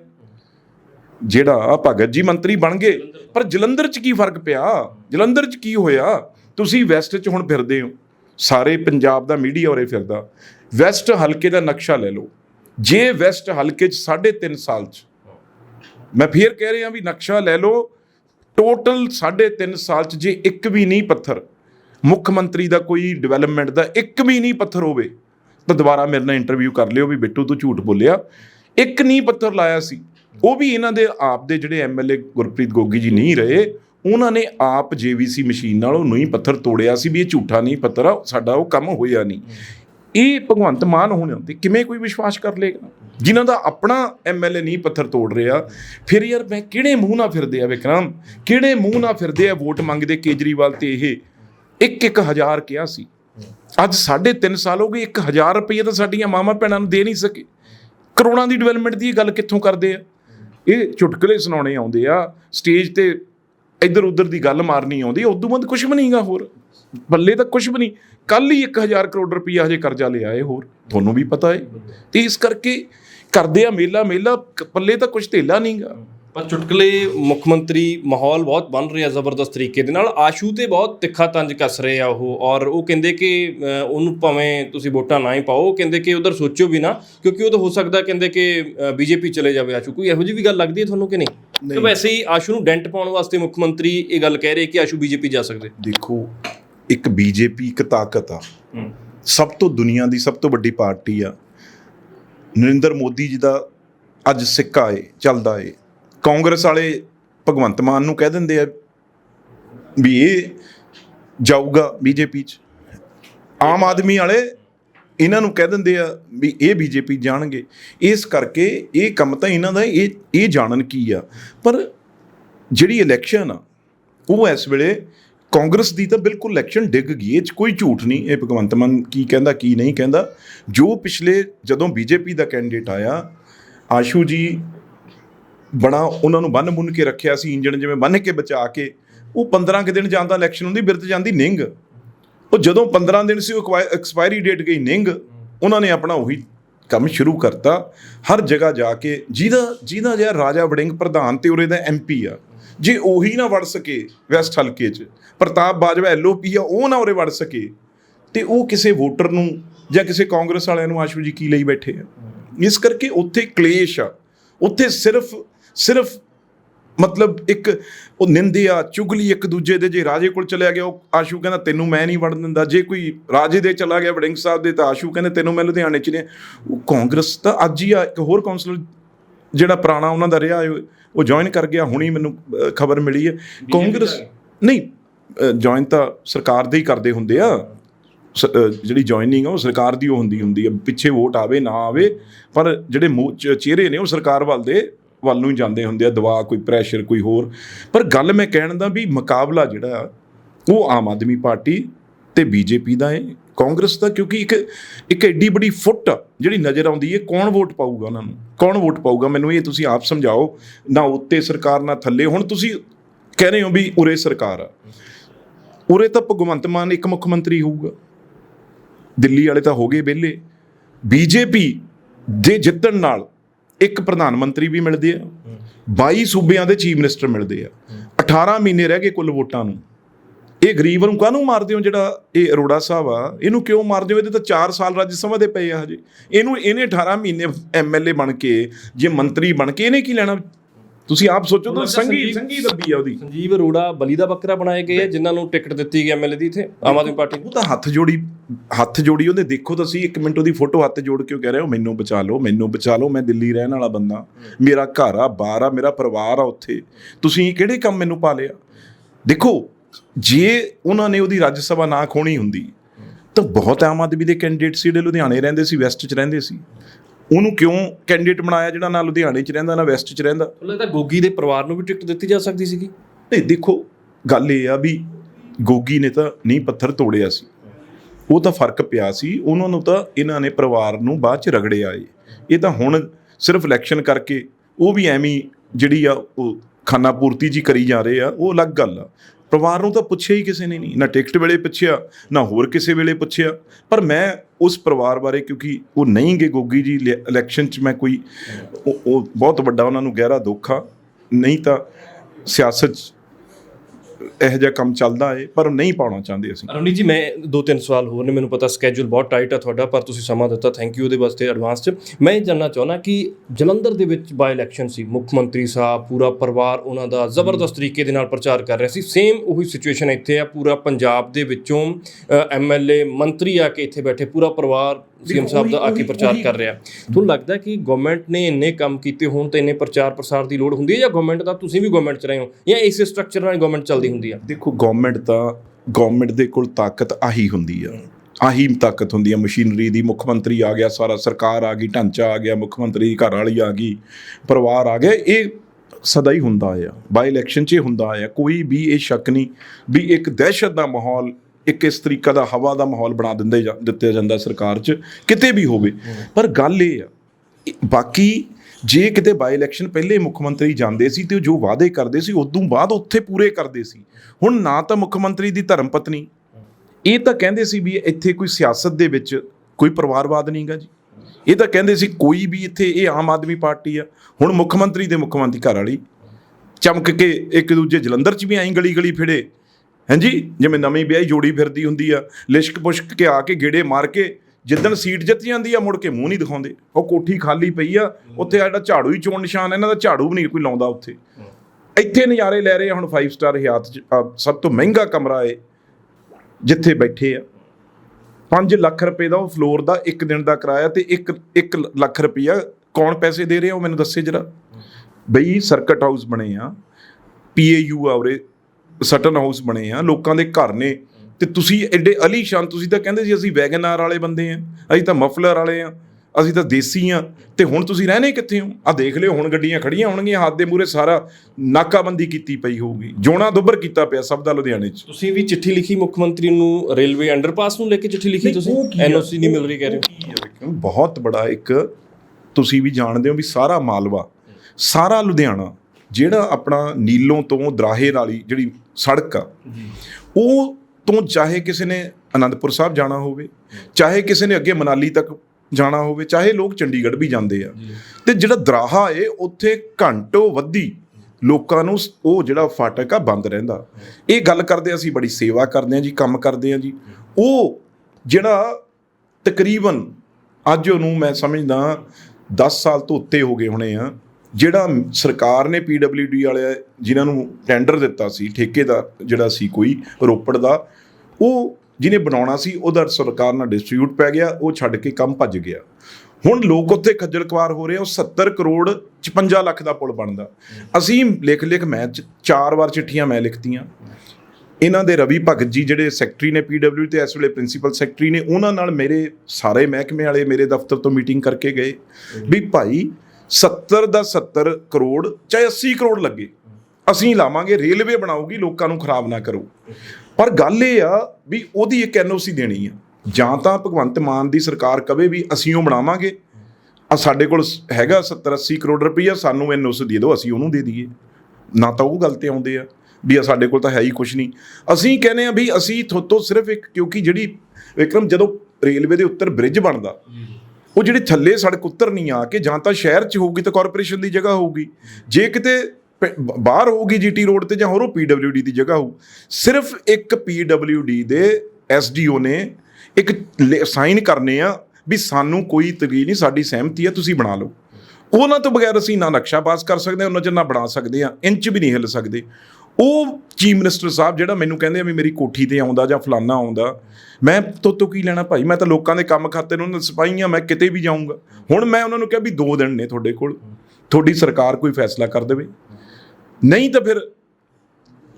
ਜਿਹੜਾ ਭਗਤ ਜੀ ਮੰਤਰੀ ਬਣ ਗਏ, ਪਰ ਜਲੰਧਰ 'ਚ ਕੀ ਫ਼ਰਕ ਪਿਆ? ਜਲੰਧਰ 'ਚ ਕੀ ਹੋਇਆ? ਤੁਸੀਂ ਵੈਸਟ 'ਚ ਹੁਣ ਫਿਰਦੇ ਹੋ। ਸਾਰੇ ਪੰਜਾਬ ਦਾ ਮੀਡੀਆ ਉਰੇ ਫਿਰਦਾ। ਵੈਸਟ ਹਲਕੇ ਦਾ ਨਕਸ਼ਾ ਲੈ ਲਓ। ਜੇ ਵੈਸਟ ਹਲਕੇ 'ਚ 3.5 ਸਾਲ 'ਚ, ਮੈਂ ਫੇਰ ਕਹਿ ਰਿਹਾ ਵੀ ਨਕਸ਼ਾ ਲੈ ਲਓ। ਟੋਟਲ 3.5 ਸਾਲ 'ਚ ਜੇ ਇੱਕ ਵੀ ਨਹੀਂ ਪੱਥਰ, ਮੁੱਖ ਮੰਤਰੀ ਦਾ ਕੋਈ ਡਿਵੈਲਪਮੈਂਟ ਦਾ ਇੱਕ ਵੀ ਨਹੀਂ ਪੱਥਰ ਹੋਵੇ, ਤਾਂ ਦੁਬਾਰਾ ਮੇਰੇ ਨਾਲ ਇੰਟਰਵਿਊ ਕਰ ਲਿਓ ਵੀ ਬਿੱਟੂ ਤੂੰ ਝੂਠ ਬੋਲਿਆ। ਇੱਕ ਨਹੀਂ ਪੱਥਰ ਲਾਇਆ ਸੀ। ਉਹ ਵੀ ਇਹਨਾਂ ਦੇ ਆਪ ਦੇ ਜਿਹੜੇ ਐਮਐਲਏ ਗੁਰਪ੍ਰੀਤ ਗੋਗੀ ਜੀ ਨਹੀਂ ਰਹੇ, ਉਹਨਾਂ ਨੇ ਆਪ ਜੀਵੀਸੀ ਮਸ਼ੀਨ ਨਾਲ ਉਹ ਨਹੀਂ ਪੱਥਰ ਤੋੜਿਆ ਸੀ ਵੀ ਇਹ ਝੂਠਾ ਨਹੀਂ ਪੱਥਰ ਆ, ਸਾਡਾ ਉਹ ਕੰਮ ਹੋਇਆ ਨਹੀਂ। ਇਹ ਭਗਵੰਤ ਮਾਨ ਹੋਣ ਤੇ ਕਿਵੇਂ ਕੋਈ ਵਿਸ਼ਵਾਸ ਕਰ ਲੇਗਾ ਜਿਨ੍ਹਾਂ ਦਾ ਆਪਣਾ ਐਮਐਲਏ ਨਹੀਂ ਪੱਥਰ ਤੋੜ ਰਿਹਾ, ਫਿਰ ਯਾਰ ਮੈਂ ਕਿਹੜੇ ਮੂੰਹ ਨਾਲ ਫਿਰਦੇ ਆ ਵਿਕਰਮ? ਕਿਹੜੇ ਮੂੰਹ ਨਾਲ ਫਿਰਦੇ ਆ ਵੋਟ ਮੰਗਦੇ ਕੇਜਰੀਵਾਲ ਤੇ ਇਹ? ਇੱਕ ਇੱਕ ਹਜ਼ਾਰ ਕਿਹਾ ਸੀ। ਅੱਜ ਸਾਢੇ 3 ਸਾਲ ਹੋ ਗਏ 1000 ਰੁਪਏ ਤਾਂ ਸਾਡੀਆਂ ਮਾਵਾਂ ਭੈਣਾਂ ਨੂੰ ਦੇ ਨਹੀਂ ਸਕੇ। ਕਰੋੜਾਂ ਦੀ ਡਿਵੈਲਪਮੈਂਟ ਦੀ ਇਹ ਗੱਲ ਕਿੱਥੋਂ ਕਰਦੇ ਆ? ਇਹ ਚੁਟਕਲੇ ਸੁਣਾਉਣੇ ਆਉਂਦੇ ਆ ਸਟੇਜ ਤੇ ਇੱਧਰ ਉੱਧਰ ਦੀ ਗੱਲ ਮਾਰਨੀ ਆਉਂਦੀ, ਉਦੋਂ ਬਾਅਦ ਕੁਝ ਵੀ ਨਹੀਂਗਾ ਹੋਰ। ਬੱਲੇ ਤਾਂ ਕੁਝ ਵੀ ਨਹੀਂ। ਕੱਲ ਹੀ 1000 ਕਰੋੜ ਰੁਪਈਆ ਹਜੇ ਕਰਜ਼ਾ ਲਿਆ ਏ ਹੋਰ, ਤੁਹਾਨੂੰ ਵੀ ਪਤਾ ਏ। ਤੇ ਇਸ ਕਰਕੇ ਕਰਦੇ ਆ ਮੇਲਾ ਮੇਲਾ ਪੱਲੇ ਤਾਂ ਕੁਝ ਧੇਲਾ ਨਹੀਂਗਾ। ਪਰ ਚੁਟਕਲੇ ਮੁੱਖ ਮੰਤਰੀ ਮਾਹੌਲ ਬਹੁਤ ਬਣ ਰਿਹਾ ਜ਼ਬਰਦਸਤ ਤਰੀਕੇ ਦੇ ਨਾਲ। ਆਸ਼ੂ ਤੇ ਬਹੁਤ ਤਿੱਖਾ ਤੰਜ ਕੱਸ ਰਹੇ ਆ ਉਹ ਔਰ ਉਹ ਕਹਿੰਦੇ ਕਿ ਉਹਨੂੰ ਭਾਵੇਂ ਤੁਸੀਂ ਵੋਟਾਂ ਨਾ ਹੀ ਪਾਓ ਕਹਿੰਦੇ ਕਿ ਉਧਰ ਸੋਚੋ ਵੀ ਨਾ ਕਿਉਂਕਿ ਉਹ ਤਾਂ ਹੋ ਸਕਦਾ ਕਹਿੰਦੇ ਕਿ ਬੀਜੇਪੀ ਚਲੇ ਜਾਵੇ ਆਸ਼ੂ। ਕੋਈ ਇਹੋ ਜਿਹੀ ਵੀ ਗੱਲ ਲੱਗਦੀ ਹੈ ਤੁਹਾਨੂੰ ਕਿ ਨਹੀਂ? ਕਿ ਵੈਸੇ ਹੀ ਆਸ਼ੂ ਨੂੰ ਡੈਂਟ ਪਾਉਣ ਵਾਸਤੇ ਮੁੱਖ ਮੰਤਰੀ ਇਹ ਗੱਲ ਕਹਿ ਰਹੇ ਕਿ ਆਸ਼ੂ ਬੀਜੇਪੀ ਜਾ ਸਕਦੇ। ਦੇਖੋ ਇੱਕ ਬੀਜੇਪੀ ਇੱਕ ਤਾਕਤ ਆ। ਸਭ ਤੋਂ ਦੁਨੀਆ ਦੀ ਸਭ ਤੋਂ ਵੱਡੀ ਪਾਰਟੀ ਆ। ਨਰਿੰਦਰ ਮੋਦੀ ਜੀ ਦਾ ਅੱਜ ਸਿੱਕਾ ਏ ਚੱਲਦਾ ਏ। ਕਾਂਗਰਸ ਵਾਲੇ ਭਗਵੰਤ ਮਾਨ ਨੂੰ ਕਹਿ ਦਿੰਦੇ ਆ ਵੀ ਇਹ ਜਾਊਗਾ ਬੀਜੇਪੀ ਚ। ਆਮ ਆਦਮੀ ਵਾਲੇ ਇਹਨਾਂ ਨੂੰ ਕਹਿ ਦਿੰਦੇ ਆ ਵੀ ਇਹ ਬੀਜੇਪੀ ਜਾਣਗੇ। ਇਸ ਕਰਕੇ ਇਹ ਕੰਮ ਤਾਂ ਇਹਨਾਂ ਦਾ ਇਹ ਇਹ ਜਾਣਨ ਕੀ ਆ। ਪਰ ਜਿਹੜੀ ਇਲੈਕਸ਼ਨ ਆ, ਉਹ ਇਸ ਵੇਲੇ ਕਾਂਗਰਸ ਦੀ ਤਾਂ ਬਿਲਕੁਲ ਇਲੈਕਸ਼ਨ ਡਿੱਗ ਗਈ। ਇਹ 'ਚ ਕੋਈ ਝੂਠ ਨਹੀਂ। ਇਹ ਭਗਵੰਤ ਮਾਨ ਕੀ ਕਹਿੰਦਾ, ਕੀ ਨਹੀਂ ਕਹਿੰਦਾ। ਜੋ ਪਿਛਲੇ ਜਦੋਂ ਬੀਜੇਪੀ ਦਾ ਕੈਂਡੀਡੇਟ ਆਇਆ, ਆਸ਼ੂ ਜੀ ਬਣਾ ਉਹਨਾਂ ਨੂੰ ਬੰਨ ਬੁੰਨ ਕੇ ਰੱਖਿਆ ਸੀ, ਇੰਜਣ ਜਿਵੇਂ ਬੰਨ ਕੇ ਬਚਾ ਕੇ, ਉਹ 15 ਕੁ ਦਿਨ ਜਾਂਦਾ ਇਲੈਕਸ਼ਨ ਹੁੰਦੀ ਬਿਰਤ ਜਾਂਦੀ ਨਿੰਗ। ਉਹ ਜਦੋਂ 15 ਦਿਨ ਸੀ, ਉਹ ਐਕਸਪਾਇਰੀ ਡੇਟ ਗਈ ਨਿੰਗ, ਉਹਨਾਂ ਨੇ ਆਪਣਾ ਉਹੀ ਕੰਮ ਸ਼ੁਰੂ ਕਰਤਾ। ਹਰ ਜਗ੍ਹਾ ਜਾ ਕੇ, ਜਿਹਦਾ ਜਿਹਦਾ ਜਿਹਾ ਰਾਜਾ ਵੜਿੰਗ ਪ੍ਰਧਾਨ ਤੇ ਉਰੇ ਦਾ ਐਮਪੀ ਆ, ਜੇ ਉਹੀ ਨਾ ਵੜ ਸਕੇ ਵੈਸਟ ਹਲਕੇ 'ਚ, ਪ੍ਰਤਾਪ ਬਾਜਵਾ ਐਲਓਪੀ ਆ, ਉਹ ਨਾ ਉਰੇ ਵੜ ਸਕੇ, ਤੇ ਉਹ ਕਿਸੇ ਵੋਟਰ ਨੂੰ ਜਾਂ ਕਿਸੇ ਕਾਂਗਰਸ ਵਾਲਿਆਂ ਨੂੰ ਆਸ਼ੂ ਜੀ ਕੀ ਲਈ ਬੈਠੇ ਆ? ਇਸ ਕਰਕੇ ਉੱਥੇ ਕਲੇਸ਼ ਆ। ਉੱਥੇ ਸਿਰਫ ਸਿਰਫ ਮਤਲਬ ਇੱਕ ਉਹ ਨਿੰਦਿਆ ਚੁਗਲੀ ਇੱਕ ਦੂਜੇ ਦੇ ਜੇ ਰਾਜੇ ਕੋਲ ਚਲਿਆ ਗਿਆ ਉਹ ਆਸ਼ੂ ਕਹਿੰਦਾ ਤੈਨੂੰ ਮੈਂ ਨਹੀਂ ਵੜਨ ਦਿੰਦਾ। ਜੇ ਕੋਈ ਰਾਜੇ ਦੇ ਚਲਾ ਗਿਆ ਵੜਿੰਗ ਸਾਹਿਬ ਦੇ ਤਾਂ ਆਸ਼ੂ ਕਹਿੰਦੇ ਤੈਨੂੰ ਮੈਂ ਲੁਧਿਆਣੇ ਚ ਨੇ ਉਹ ਕਾਂਗਰਸ ਤਾਂ ਅੱਜ ਹੀ ਆ ਇੱਕ ਹੋਰ ਕਾਉਂਸਲਰ ਜਿਹੜਾ ਪੁਰਾਣਾ ਉਹਨਾਂ ਦਾ ਰਿਹਾ ਉਹ ਜੁਆਇਨ ਕਰ ਗਿਆ ਹੁਣੀ ਮੈਨੂੰ ਖਬਰ ਮਿਲੀ ਹੈ। ਕਾਂਗਰਸ ਨਹੀਂ ਜੁਆਇਨ ਤਾਂ ਸਰਕਾਰ ਦੇ ਹੀ ਕਰਦੇ ਹੁੰਦੇ ਆ। ਜਿਹੜੀ ਜੁਆਇਨਿੰਗ ਆ ਉਹ ਸਰਕਾਰ ਦੀ ਉਹ ਹੁੰਦੀ ਹੁੰਦੀ ਆ ਪਿੱਛੇ ਵੋਟ ਆਵੇ ਨਾ ਆਵੇ ਪਰ ਜਿਹੜੇ ਚਿਹਰੇ ਨੇ ਉਹ ਸਰਕਾਰ ਵੱਲ ਦੇ ਵੱਲ ਨੂੰ ਹੀ ਜਾਂਦੇ ਹੁੰਦੇ ਆ ਦਵਾ ਕੋਈ ਪ੍ਰੈਸ਼ਰ ਕੋਈ ਹੋਰ। ਪਰ ਗੱਲ ਮੈਂ ਕਹਿਣ ਦਾ ਵੀ ਮੁਕਾਬਲਾ ਜਿਹੜਾ, ਉਹ ਆਮ ਆਦਮੀ ਪਾਰਟੀ ਤੇ ਬੀਜੇਪੀ ਦਾ ਹੈ ਕਾਂਗਰਸ ਦਾ, ਕਿਉਂਕਿ ਇੱਕ ਇੱਕ ਐਡੀ ਬੜੀ ਫੁੱਟ ਜਿਹੜੀ ਨਜ਼ਰ ਆਉਂਦੀ ਹੈ ਕੌਣ ਵੋਟ ਪਾਊਗਾ ਉਹਨਾਂ ਨੂੰ? ਕੌਣ ਵੋਟ ਪਾਊਗਾ? ਮੈਨੂੰ ਇਹ ਤੁਸੀਂ ਆਪ ਸਮਝਾਓ, ਨਾ ਉੱਤੇ ਸਰਕਾਰ, ਨਾ ਥੱਲੇ। ਹੁਣ ਤੁਸੀਂ ਕਹਿ ਰਹੇ ਹੋ ਵੀ ਉਰੇ ਸਰਕਾਰ ਆ। ਉਰੇ ਤਾਂ ਭਗਵੰਤ ਮਾਨ ਇੱਕ ਮੁੱਖ ਮੰਤਰੀ ਹੋਊਗਾ। ਦਿੱਲੀ ਵਾਲੇ ਤਾਂ ਹੋ ਗਏ ਵਿਹਲੇ। ਬੀਜੇਪੀ ਦੇ ਜਿੱਤਣ ਨਾਲ ਇੱਕ ਪ੍ਰਧਾਨ ਮੰਤਰੀ ਵੀ ਮਿਲਦੇ ਆ 22 ਸੂਬਿਆਂ ਦੇ ਚੀਫ ਮਿਨਿਸਟਰ ਮਿਲਦੇ ਆ। 18 ਮਹੀਨੇ ਰਹਿ ਗਏ ਕੁੱਲ ਵੋਟਾਂ ਨੂੰ। ਇਹ ਗਰੀਬ ਨੂੰ ਕਾਹਨੂੰ ਮਾਰਦੇ ਹੋ ਜਿਹੜਾ ਇਹ ਅਰੋੜਾ ਸਾਹਿਬ ਆ? ਇਹਨੂੰ ਕਿਉਂ ਮਾਰਦੇ ਹੋ? ਇਹਦੇ ਤਾਂ 4 ਸਾਲ ਰਾਜ ਸਭਾ ਦੇ ਪਏ ਆ ਹਜੇ। ਇਹਨੂੰ, ਇਹਨੇ 18 ਮਹੀਨੇ ਐਮਐਲਏ ਬਣ ਕੇ, ਜੇ ਮੰਤਰੀ ਬਣ ਕੇ, ਇਹਨੇ ਕੀ ਲੈਣਾ? ਤੁਸੀਂ ਆਪ ਸੋਚੋ ਤਾਂ ਸੰਗੀ ਸੰਗੀ ਦੱਬੀ ਆ ਉਹਦੀ। ਸੰਜੀਵ ਅਰੋੜਾ ਬਲੀ ਦਾ ਬੱਕਰਾ ਬਣਾਏ ਗਏ ਆ ਜਿਨ੍ਹਾਂ ਨੂੰ ਟਿਕਟ ਦਿੱਤੀ ਗਈ ਐਮਐਲਏ ਦੀ ਇੱਥੇ ਆਮ ਆਦਮੀ ਪਾਰਟੀ ਨੂੰ। ਉਹ ਤਾਂ ਹੱਥ ਜੋੜੀ ਹੱਥ ਜੋੜੀ ਉਹਦੇ ਦੇਖੋ ਤੁਸੀਂ ਇੱਕ ਮਿੰਟ ਉਹਦੀ ਫੋਟੋ ਹੱਥ ਜੋੜ ਕੇ ਉਹ ਕਹਿ ਰਿਹਾ ਮੈਨੂੰ ਬਚਾ ਲਓ ਮੈਨੂੰ ਬਚਾ ਲਓ ਮੈਂ ਦਿੱਲੀ ਰਹਿਣ ਵਾਲਾ ਬੰਦਾ। ਮੇਰਾ ਘਰ ਆ ਬਾਹਰ ਆ ਮੇਰਾ ਪਰਿਵਾਰ ਆ ਉੱਥੇ। ਤੁਸੀਂ ਕਿਹੜੇ ਕੰਮ ਮੈਨੂੰ ਪਾ ਲਿਆ? ਦੇਖੋ ਜੇ ਉਹਨਾਂ ਨੇ ਉਹਦੀ ਰਾਜ ਸਭਾ ਨਾ ਖੋਣੀ ਹੁੰਦੀ ਤਾਂ ਬਹੁਤ ਆਮ ਆਦਮੀ ਦੇ ਕੈਂਡੀਡੇਟ ਸੀ ਜਿਹੜੇ ਲੁਧਿਆਣੇ ਰਹਿੰਦੇ ਸੀ ਵੈਸਟ 'ਚ ਰਹਿੰਦੇ ਸੀ। ਉਹਨੂੰ ਕਿਉਂ ਕੈਂਡੀਡੇਟ ਬਣਾਇਆ ਜਿਹੜਾ ਨਾ ਲੁਧਿਆਣੇ 'ਚ ਰਹਿੰਦਾ ਨਾ ਵੈਸਟ 'ਚ ਰਹਿੰਦਾ? ਤਾਂ ਗੋਗੀ ਦੇ ਪਰਿਵਾਰ ਨੂੰ ਵੀ ਟਿਕਟ ਦਿੱਤੀ ਜਾ ਸਕਦੀ ਸੀਗੀ। ਨਹੀਂ ਦੇਖੋ ਗੱਲ ਇਹ ਆ ਵੀ ਗੋਗੀ ਨੇ ਤਾਂ ਨਹੀਂ ਪੱਥਰ ਤੋੜਿਆ ਸੀ। ਉਹ ਤਾਂ ਫ਼ਰਕ ਪਿਆ ਸੀ ਉਹਨਾਂ ਨੂੰ ਤਾਂ ਇਹਨਾਂ ਨੇ ਪਰਿਵਾਰ ਨੂੰ ਬਾਅਦ ਚ ਰਗੜਿਆ ਏ ਇਹ ਤਾਂ ਹੁਣ ਸਿਰਫ ਇਲੈਕਸ਼ਨ ਕਰਕੇ ਉਹ ਵੀ ਐਵੇਂ ਜਿਹੜੀ ਆ ਉਹ ਖਾਨਾ ਪੂਰਤੀ ਜੀ ਕਰੀ ਜਾ ਰਹੇ ਆ ਉਹ ਅਲੱਗ ਗੱਲ ਆ। ਪਰਿਵਾਰ ਨੂੰ ਤਾਂ ਪੁੱਛਿਆ ਹੀ ਕਿਸੇ ਨੇ ਨਹੀਂ, ਨਾ ਟਿਕਟ ਵੇਲੇ ਪੁੱਛਿਆ, ਨਾ ਹੋਰ ਕਿਸੇ ਵੇਲੇ ਪੁੱਛਿਆ। ਪਰ ਮੈਂ ਉਸ ਪਰਿਵਾਰ ਬਾਰੇ, ਕਿਉਂਕਿ ਉਹ ਨਹੀਂ ਗਏ ਗੋਗੀ ਜੀ, ਇਲੇ- ਇਲੈਕਸ਼ਨ 'ਚ ਮੈਂ ਕੋਈ, ਉਹ ਉਹ ਬਹੁਤ ਵੱਡਾ ਉਹਨਾਂ ਨੂੰ ਗਹਿਰਾ ਦੁੱਖ ਆ। ਨਹੀਂ ਤਾਂ ਸਿਆਸਤ 'ਚ ਇਹੋ ਜਿਹਾ ਕੰਮ ਚੱਲਦਾ ਏ, ਪਰ ਨਹੀਂ ਪਾਉਣਾ ਚਾਹੁੰਦੇ ਅਸੀਂ। ਰਵਨੀਤ ਜੀ, ਮੈਂ ਦੋ ਤਿੰਨ ਸਵਾਲ ਹੋਰ ਨੇ, ਮੈਨੂੰ ਪਤਾ ਸਕੇਜੂਲ ਬਹੁਤ ਟਾਈਟ ਆ ਤੁਹਾਡਾ, ਪਰ ਤੁਸੀਂ ਸਮਾਂ ਦਿੱਤਾ ਥੈਂਕ ਯੂ ਉਹਦੇ ਵਾਸਤੇ ਐਡਵਾਂਸ ਚ। ਮੈਂ ਇਹ ਜਾਨਣਾ ਚਾਹੁੰਦਾ ਕਿ ਜਲੰਧਰ ਦੇ ਵਿੱਚ ਬਾਈ ਇਲੈਕਸ਼ਨ ਸੀ, ਮੁੱਖ ਮੰਤਰੀ ਸਾਹਿਬ, ਪੂਰਾ ਪਰਿਵਾਰ ਉਹਨਾਂ ਦਾ ਜ਼ਬਰਦਸਤ ਤਰੀਕੇ ਦੇ ਨਾਲ ਪ੍ਰਚਾਰ ਕਰ ਰਿਹਾ ਸੀ। ਸੇਮ ਉਹੀ ਸਿਚੁਏਸ਼ਨ ਇੱਥੇ ਆ, ਪੂਰਾ ਪੰਜਾਬ ਦੇ ਵਿੱਚੋਂ ਐਮਐਲਏ ਮੰਤਰੀ ਆ ਕੇ ਇੱਥੇ ਬੈਠੇ, ਪੂਰਾ ਪਰਿਵਾਰ ਸੀਐਮ ਸਾਹਿਬ ਦਾ ਆ ਕੇ ਪ੍ਰਚਾਰ ਕਰ ਰਿਹਾ। ਤੁਹਾਨੂੰ ਲੱਗਦਾ ਕਿ ਗਵਰਨਮੈਂਟ ਨੇ ਇੰਨੇ ਕੰਮ ਕੀਤੇ ਹੋਣ ਤੇ ਇੰਨੇ ਪ੍ਰਚਾਰ ਪ੍ਰਸਾਰ ਦੀ ਲੋੜ ਹੁੰਦੀ ਹੈ ਜਾਂ ਗਵਰਨਮੈਂਟ ਦਾ ਤੁਸੀਂ ਵੀ ਗਵਰਨਮੈਂਟ ਚ ਰਹੇ ਹੋ ਜਾਂ ਇਸੇ ਸਟਰਕਚਰ ਨਾਲ ਗਵਰਨਮੈਂਟ ਚੱਲਦੀ ਹੁੰਦੀ ਆ? ਦੇਖੋ ਗਵਰਨਮੈਂਟ ਤਾਂ ਗਵਰਨਮੈਂਟ ਦੇ ਕੋਲ ਤਾਕਤ ਆਹੀ ਹੁੰਦੀ ਆ। ਆਹੀ ਤਾਕਤ ਹੁੰਦੀ ਆ। ਮਸ਼ੀਨਰੀ ਦੀ ਮੁੱਖ ਮੰਤਰੀ ਆ ਗਿਆ ਸਾਰਾ ਸਰਕਾਰ ਆ ਗਈ ਢਾਂਚਾ ਆ ਗਿਆ ਮੁੱਖ ਮੰਤਰੀ ਦੀ ਘਰ ਵਾਲੀ ਆ ਗਈ ਪਰਿਵਾਰ ਆ ਗਿਆ। ਇਹ ਸਦਾ ਹੀ ਹੁੰਦਾ ਆ। ਬਾਈ ਇਲੈਕਸ਼ਨ 'ਚ ਇਹ ਹੁੰਦਾ ਆ। ਕੋਈ ਵੀ ਇਹ ਸ਼ੱਕ ਨਹੀਂ ਵੀ ਇੱਕ ਦਹਿਸ਼ਤ ਦਾ ਮਾਹੌਲ ਇੱਕ ਇਸ ਤਰੀਕਾ ਦਾ ਹਵਾ ਦਾ ਮਾਹੌਲ ਬਣਾ ਦਿੰਦੇ ਜਾ- ਦਿੱਤਾ ਜਾਂਦਾ ਸਰਕਾਰ 'ਚ, ਕਿਤੇ ਵੀ ਹੋਵੇ। ਪਰ ਗੱਲ ਇਹ ਆ ਬਾਕੀ ਜੇ ਕਿਤੇ ਬਾਈ ਇਲੈਕਸ਼ਨ ਪਹਿਲੇ ਮੁੱਖ ਮੰਤਰੀ ਜਾਂਦੇ ਸੀ ਤੇ ਜੋ ਵਾਅਦੇ ਕਰਦੇ ਸੀ, ਉਦੋਂ ਬਾਅਦ ਉੱਥੇ ਪੂਰੇ ਕਰਦੇ ਸੀ। ਹੁਣ ਨਾ ਤਾਂ ਮੁੱਖ ਮੰਤਰੀ ਦੀ ਧਰਮ ਪਤਨੀ, ਇਹ ਤਾਂ ਕਹਿੰਦੇ ਸੀ ਵੀ ਇੱਥੇ ਕੋਈ ਸਿਆਸਤ ਦੇ ਵਿੱਚ ਕੋਈ ਪਰਿਵਾਰਵਾਦ ਨਹੀਂਗਾ ਜੀ। ਇਹ ਤਾਂ ਕਹਿੰਦੇ ਸੀ ਕੋਈ ਵੀ ਇੱਥੇ, ਇਹ ਆਮ ਆਦਮੀ ਪਾਰਟੀ ਆ। ਹੁਣ ਮੁੱਖ ਮੰਤਰੀ ਦੇ ਮੁੱਖ ਮੰਤਰੀ ਘਰ ਵਾਲੀ ਚਮਕ ਕੇ ਇੱਕ ਦੂਜੇ ਜਲੰਧਰ 'ਚ ਵੀ ਐਂ ਗਲੀ ਗਲੀ ਫਿੜੇ ਹਾਂਜੀ ਜਿਵੇਂ ਨਵੀਂ ਵਿਆਹੀ ਜੋੜੀ ਫਿਰਦੀ ਹੁੰਦੀ ਆ ਲਿਸ਼ਕ ਪੁਸ਼ਕ ਕੇ ਆ ਕੇ ਗੇੜੇ ਮਾਰ ਕੇ ਜਿੱਦਣ ਸੀਟ ਜਿੱਤ ਜਾਂਦੀ ਆ ਮੁੜ ਕੇ ਮੂੰਹ ਨਹੀਂ ਦਿਖਾਉਂਦੇ। ਉਹ ਕੋਠੀ ਖਾਲੀ ਪਈ ਆ ਉੱਥੇ ਸਾਡਾ ਝਾੜੂ ਹੀ ਚੋਣ ਨਿਸ਼ਾਨ ਆ, ਇਹਨਾਂ ਦਾ ਝਾੜੂ ਵੀ ਨਹੀਂ ਕੋਈ ਲਾਉਂਦਾ ਉੱਥੇ। ਇੱਥੇ ਨਜ਼ਾਰੇ ਲੈ ਰਹੇ ਆ ਹੁਣ 5 ਸਟਾਰ ਹਯਾਤ 'ਚ ਸਭ ਤੋਂ ਮਹਿੰਗਾ ਕਮਰਾ ਏ ਜਿੱਥੇ ਬੈਠੇ ਆ। 5 ਲੱਖ ਰੁਪਏ ਦਾ ਉਹ ਫਲੋਰ ਦਾ ਇੱਕ ਦਿਨ ਦਾ ਕਿਰਾਇਆ ਤੇ 1 1 ਲੱਖ ਰੁਪਈਆ ਕੌਣ ਪੈਸੇ ਦੇ ਰਿਹਾ ਉਹ ਮੈਨੂੰ ਦੱਸੇ ਜਰਾ। ਬਈ ਸਰਕਟ ਹਾਊਸ ਬਣੇ ਆ ਪੀਏਯੂ ਆ ਉਰੇ ਸਟਨ ਹਾਊਸ ਬਣੇ ਆ ਲੋਕਾਂ ਦੇ ਘਰ ਨੇ। ਤੇ ਤੁਸੀਂ ਐਡੇ ਅਲੀਸ਼ਾਨ ਤੁਸੀਂ ਤਾਂ ਕਹਿੰਦੇ ਸੀ ਅਸੀਂ ਵੈਗਨਾਰ ਵਾਲੇ ਬੰਦੇ ਆ ਅਸੀਂ ਤਾਂ ਮਫਲਰ ਵਾਲੇ ਆ ਅਸੀਂ ਤਾਂ ਦੇਸੀ ਆ। ਤੇ ਹੁਣ ਤੁਸੀਂ ਰਹਿਣੇ ਕਿੱਥੇ ਹੋ? ਆ ਦੇਖ ਲਿਓ ਹੁਣ ਗੱਡੀਆਂ ਖੜੀਆਂ ਹੋਣਗੀਆਂ ਹੱਥ ਦੇ ਮੂਰੇ ਸਾਰਾ ਨਾਕਾਬੰਦੀ ਕੀਤੀ ਪਈ ਹੋਊਗੀ। ਜੋਣਾ ਦੁੱਬਰ ਕੀਤਾ ਪਿਆ ਸਭ ਦਾ ਲੁਧਿਆਣੇ 'ਚ। ਤੁਸੀਂ ਵੀ ਚਿੱਠੀ ਲਿਖੀ ਮੁੱਖ ਮੰਤਰੀ ਨੂੰ ਰੇਲਵੇ ਅੰਡਰਪਾਸ ਨੂੰ ਲੈ ਕੇ ਚਿੱਠੀ ਲਿਖੀ ਤੁਸੀਂ? ਐਨਓਸੀ ਨਹੀਂ ਮਿਲ ਰਹੀ ਕਹਿ ਰਹੇ ਹੋ। ਬਹੁਤ ਬੜਾ ਇੱਕ ਤੁਸੀਂ ਵੀ ਜਾਣਦੇ ਹੋ ਵੀ ਸਾਰਾ ਮਾਲਵਾ ਸਾਰਾ ਲੁਧਿਆਣਾ ਜਿਹੜਾ ਆਪਣਾ ਨੀਲੋਂ ਤੋਂ ਦਰਾਹੇ ਵਾਲੀ ਜਿਹੜੀ ਸੜਕ। ਆ ਉਹ ਤੋਂ ਚਾਹੇ ਕਿਸੇ ਨੇ ਅਨੰਦਪੁਰ ਸਾਹਿਬ ਜਾਣਾ ਹੋਵੇ ਚਾਹੇ ਕਿਸੇ ਨੇ ਅੱਗੇ ਮਨਾਲੀ ਤੱਕ ਜਾਣਾ ਹੋਵੇ ਚਾਹੇ ਲੋਕ ਚੰਡੀਗੜ੍ਹ ਵੀ ਜਾਂਦੇ ਆ। ਤੇ ਜਿਹੜਾ ਦਰਾਹਾ ਏ ਉੱਥੇ ਘੰਟੋ ਵੱਧੀ ਲੋਕਾਂ ਨੂੰ ਉਹ ਜਿਹੜਾ ਫਾਟਕ ਆ ਬੰਦ ਰਹਿੰਦਾ। ਇਹ ਗੱਲ ਕਰਦੇ ਅਸੀਂ ਬੜੀ ਸੇਵਾ ਕਰਦੇ ਆ ਜੀ ਕੰਮ ਕਰਦੇ ਆ ਜੀ। ਉਹ ਜਿਹੜਾ ਤਕਰੀਬਨ ਅੱਜ ਉਹਨੂੰ ਮੈਂ ਸਮਝਦਾ 10 ਸਾਲ ਤੋਂ ਉੱਤੇ ਹੋ ਗਏ ਹੋਣੇ ਆ। ਜਿਹੜਾ ਸਰਕਾਰ ਨੇ ਪੀਡਬਲਯੂਡੀ ਵਾਲੇ ਜਿਨ੍ਹਾਂ ਨੂੰ ਟੈਂਡਰ ਦਿੱਤਾ ਸੀ, ਠੇਕੇਦਾਰ ਜਿਹੜਾ ਸੀ ਕੋਈ ਰੋਪੜ ਦਾ, ਉਹ ਜਿਹਨੇ ਬਣਾਉਣਾ ਸੀ, ਉਹਦਾ ਸਰਕਾਰ ਨਾਲ ਡਿਸਟ੍ਰੀਬਿਊਟ ਪੈ ਗਿਆ, ਉਹ ਛੱਡ ਕੇ ਕੰਮ ਭੱਜ ਗਿਆ। ਹੁਣ ਲੋਕ ਉੱਥੇ ਖੱਜਲ ਖਵਾਰ ਹੋ ਰਹੇ ਆ, ਉਹ 70 ਕਰੋੜ 56 ਲੱਖ ਦਾ ਪੁਲ ਬਣਦਾ। ਅਸੀਂ ਲਿਖ ਲਿਖ ਮੈਂ ਚਾਰ ਵਾਰ ਚਿੱਠੀਆਂ ਮੈਂ ਲਿਖਤੀਆਂ। ਇਹਨਾਂ ਦੇ ਰਵੀ ਭਗਤ ਜੀ ਜਿਹੜੇ ਸੈਕਟਰੀ ਨੇ ਪੀਡਬਲਯੂ ਤੇ ਇਸ ਵੇਲੇ ਪ੍ਰਿੰਸੀਪਲ ਸੈਕਟਰੀ ਨੇ, ਉਹਨਾਂ ਨਾਲ ਮੇਰੇ ਸਾਰੇ ਮਹਿਕਮੇ ਵਾਲੇ ਮੇਰੇ ਦਫ਼ਤਰ ਤੋਂ ਮੀਟਿੰਗ ਕਰਕੇ ਗਏ। ਵੀ ਭਾਈ 70 ਦਾ 70 ਕਰੋੜ, ਚਾਹੇ 80 ਕਰੋੜ ਲੱਗੇ। ਅਸੀਂ ਲਾਵਾਂਗੇ, ਰੇਲਵੇ ਬਣਾਉਗੀ ਲੋਕਾਂ ਨੂੰ ਖਰਾਬ ਨਾ ਕਰੋ। ਪਰ ਗੱਲ ਇਹ ਆ ਵੀ ਉਹਦੀ ਇੱਕ ਐਨਓਸੀ ਦੇਣੀ ਆ। ਜਾਂ ਤਾਂ ਭਗਵੰਤ ਮਾਨ ਦੀ ਸਰਕਾਰ ਕਵੇ ਵੀ ਅਸੀਂ ਉਹ ਬਣਾਵਾਂਗੇ। ਆ ਸਾਡੇ ਕੋਲ ਸ- ਹੈਗਾ 70 80 ਕਰੋੜ ਰੁਪਈਆ, ਸਾਨੂੰ ਐਨਓਸੀ ਦੇ ਦਿਓ, ਅਸੀਂ ਉਹਨੂੰ ਦੇ ਦਈਏ। ਨਾ ਤਾਂ ਉਹ ਗੱਲ ਤੇ ਆਉਂਦੇ ਆ ਵੀ ਸਾਡੇ ਕੋਲ ਤਾਂ ਹੈ ਹੀ ਕੁਝ ਨਹੀਂ। ਅਸੀਂ ਕਹਿੰਦੇ ਆ ਵੀ ਅਸੀਂ ਥੋਤੋਂ ਸਿਰਫ ਇੱਕ, ਕਿਉਂਕਿ ਜਿਹੜੀ ਵਿਕਰਮ ਜਦੋਂ ਰੇਲਵੇ ਦੇ ਉੱਤਰ ਬ੍ਰਿਜ ਬਣਦਾ ਉਹ ਜਿਹੜੇ ਥੱਲੇ ਸੜਕ ਉਤਰਨੀ ਆ ਕੇ ਜਾਂ ਤਾਂ ਸ਼ਹਿਰ 'ਚ ਹੋਊਗੀ ਤਾਂ ਕਾਰਪੋਰੇਸ਼ਨ ਦੀ ਜਗ੍ਹਾ ਹੋਊਗੀ। ਜੇ ਕਿਤੇ ਪ- ਬਾਹਰ ਹੋਊਗੀ ਜੀਟੀ ਰੋਡ ਤੇ ਜਾਂ ਹੋਰ ਹੋਰੋਂ ਪੀਡਬਲਯੂਡੀ ਦੀ ਜਗ੍ਹਾ ਹੋਊ। ਸਿਰਫ ਇੱਕ ਪੀਡਬਲਯੂਡੀ ਦੇ ਐਸਡੀਓ ਨੇ ਇੱਕ ਸਾਈਨ ਕਰਨੇ ਆ ਵੀ ਸਾਨੂੰ ਕੋਈ ਤਕਲੀਫ ਨਹੀਂ, ਸਾਡੀ ਸਹਿਮਤੀ ਹੈ ਤੁਸੀਂ ਬਣਾ ਲਓ। ਉਹਨਾਂ ਤੋਂ ਬਗੈਰ ਅਸੀਂ ਨਾ ਨਕਸ਼ਾ ਪਾਸ ਕਰ ਸਕਦੇ ਹਾਂ ਉਹਨਾਂ ਚ ਨਾ ਬਣਾ ਸਕਦੇ ਆ, ਇੰਚ ਵੀ ਨਹੀਂ ਹਿੱਲ ਸਕਦੇ। ਉਹ ਚੀਫ ਮਿਨਿਸਟਰ ਸਾਹਿਬ ਜਿਹੜਾ ਮੈਨੂੰ ਕਹਿੰਦੇ ਆ ਵੀ ਮੇਰੀ ਕੋਠੀ ਤੇ ਆਉਂਦਾ ਜਾਂ ਫਲਾਨਾ ਆਉਂਦਾ, ਮੈਂ ਤੋਂ ਤੋਂ ਕੀ ਲੈਣਾ ਭਾਈ? ਮੈਂ ਤਾਂ ਲੋਕਾਂ ਦੇ ਕੰਮ ਖਾਤੇ ਨੂੰ ਉਹਨਾਂ ਦੇ ਮੈਂ ਕਿਤੇ ਵੀ ਜਾਊਂਗਾ। ਹੁਣ ਮੈਂ ਉਹਨਾਂ ਨੂੰ ਕਿਹਾ ਵੀ 2 ਦਿਨ ਨੇ ਤੁਹਾਡੇ ਕੋਲ, ਤੁਹਾਡੀ ਸਰਕਾਰ ਕੋਈ ਫੈਸਲਾ ਕਰ ਦੇਵੇ। ਨਹੀਂ ਤਾਂ ਫਿਰ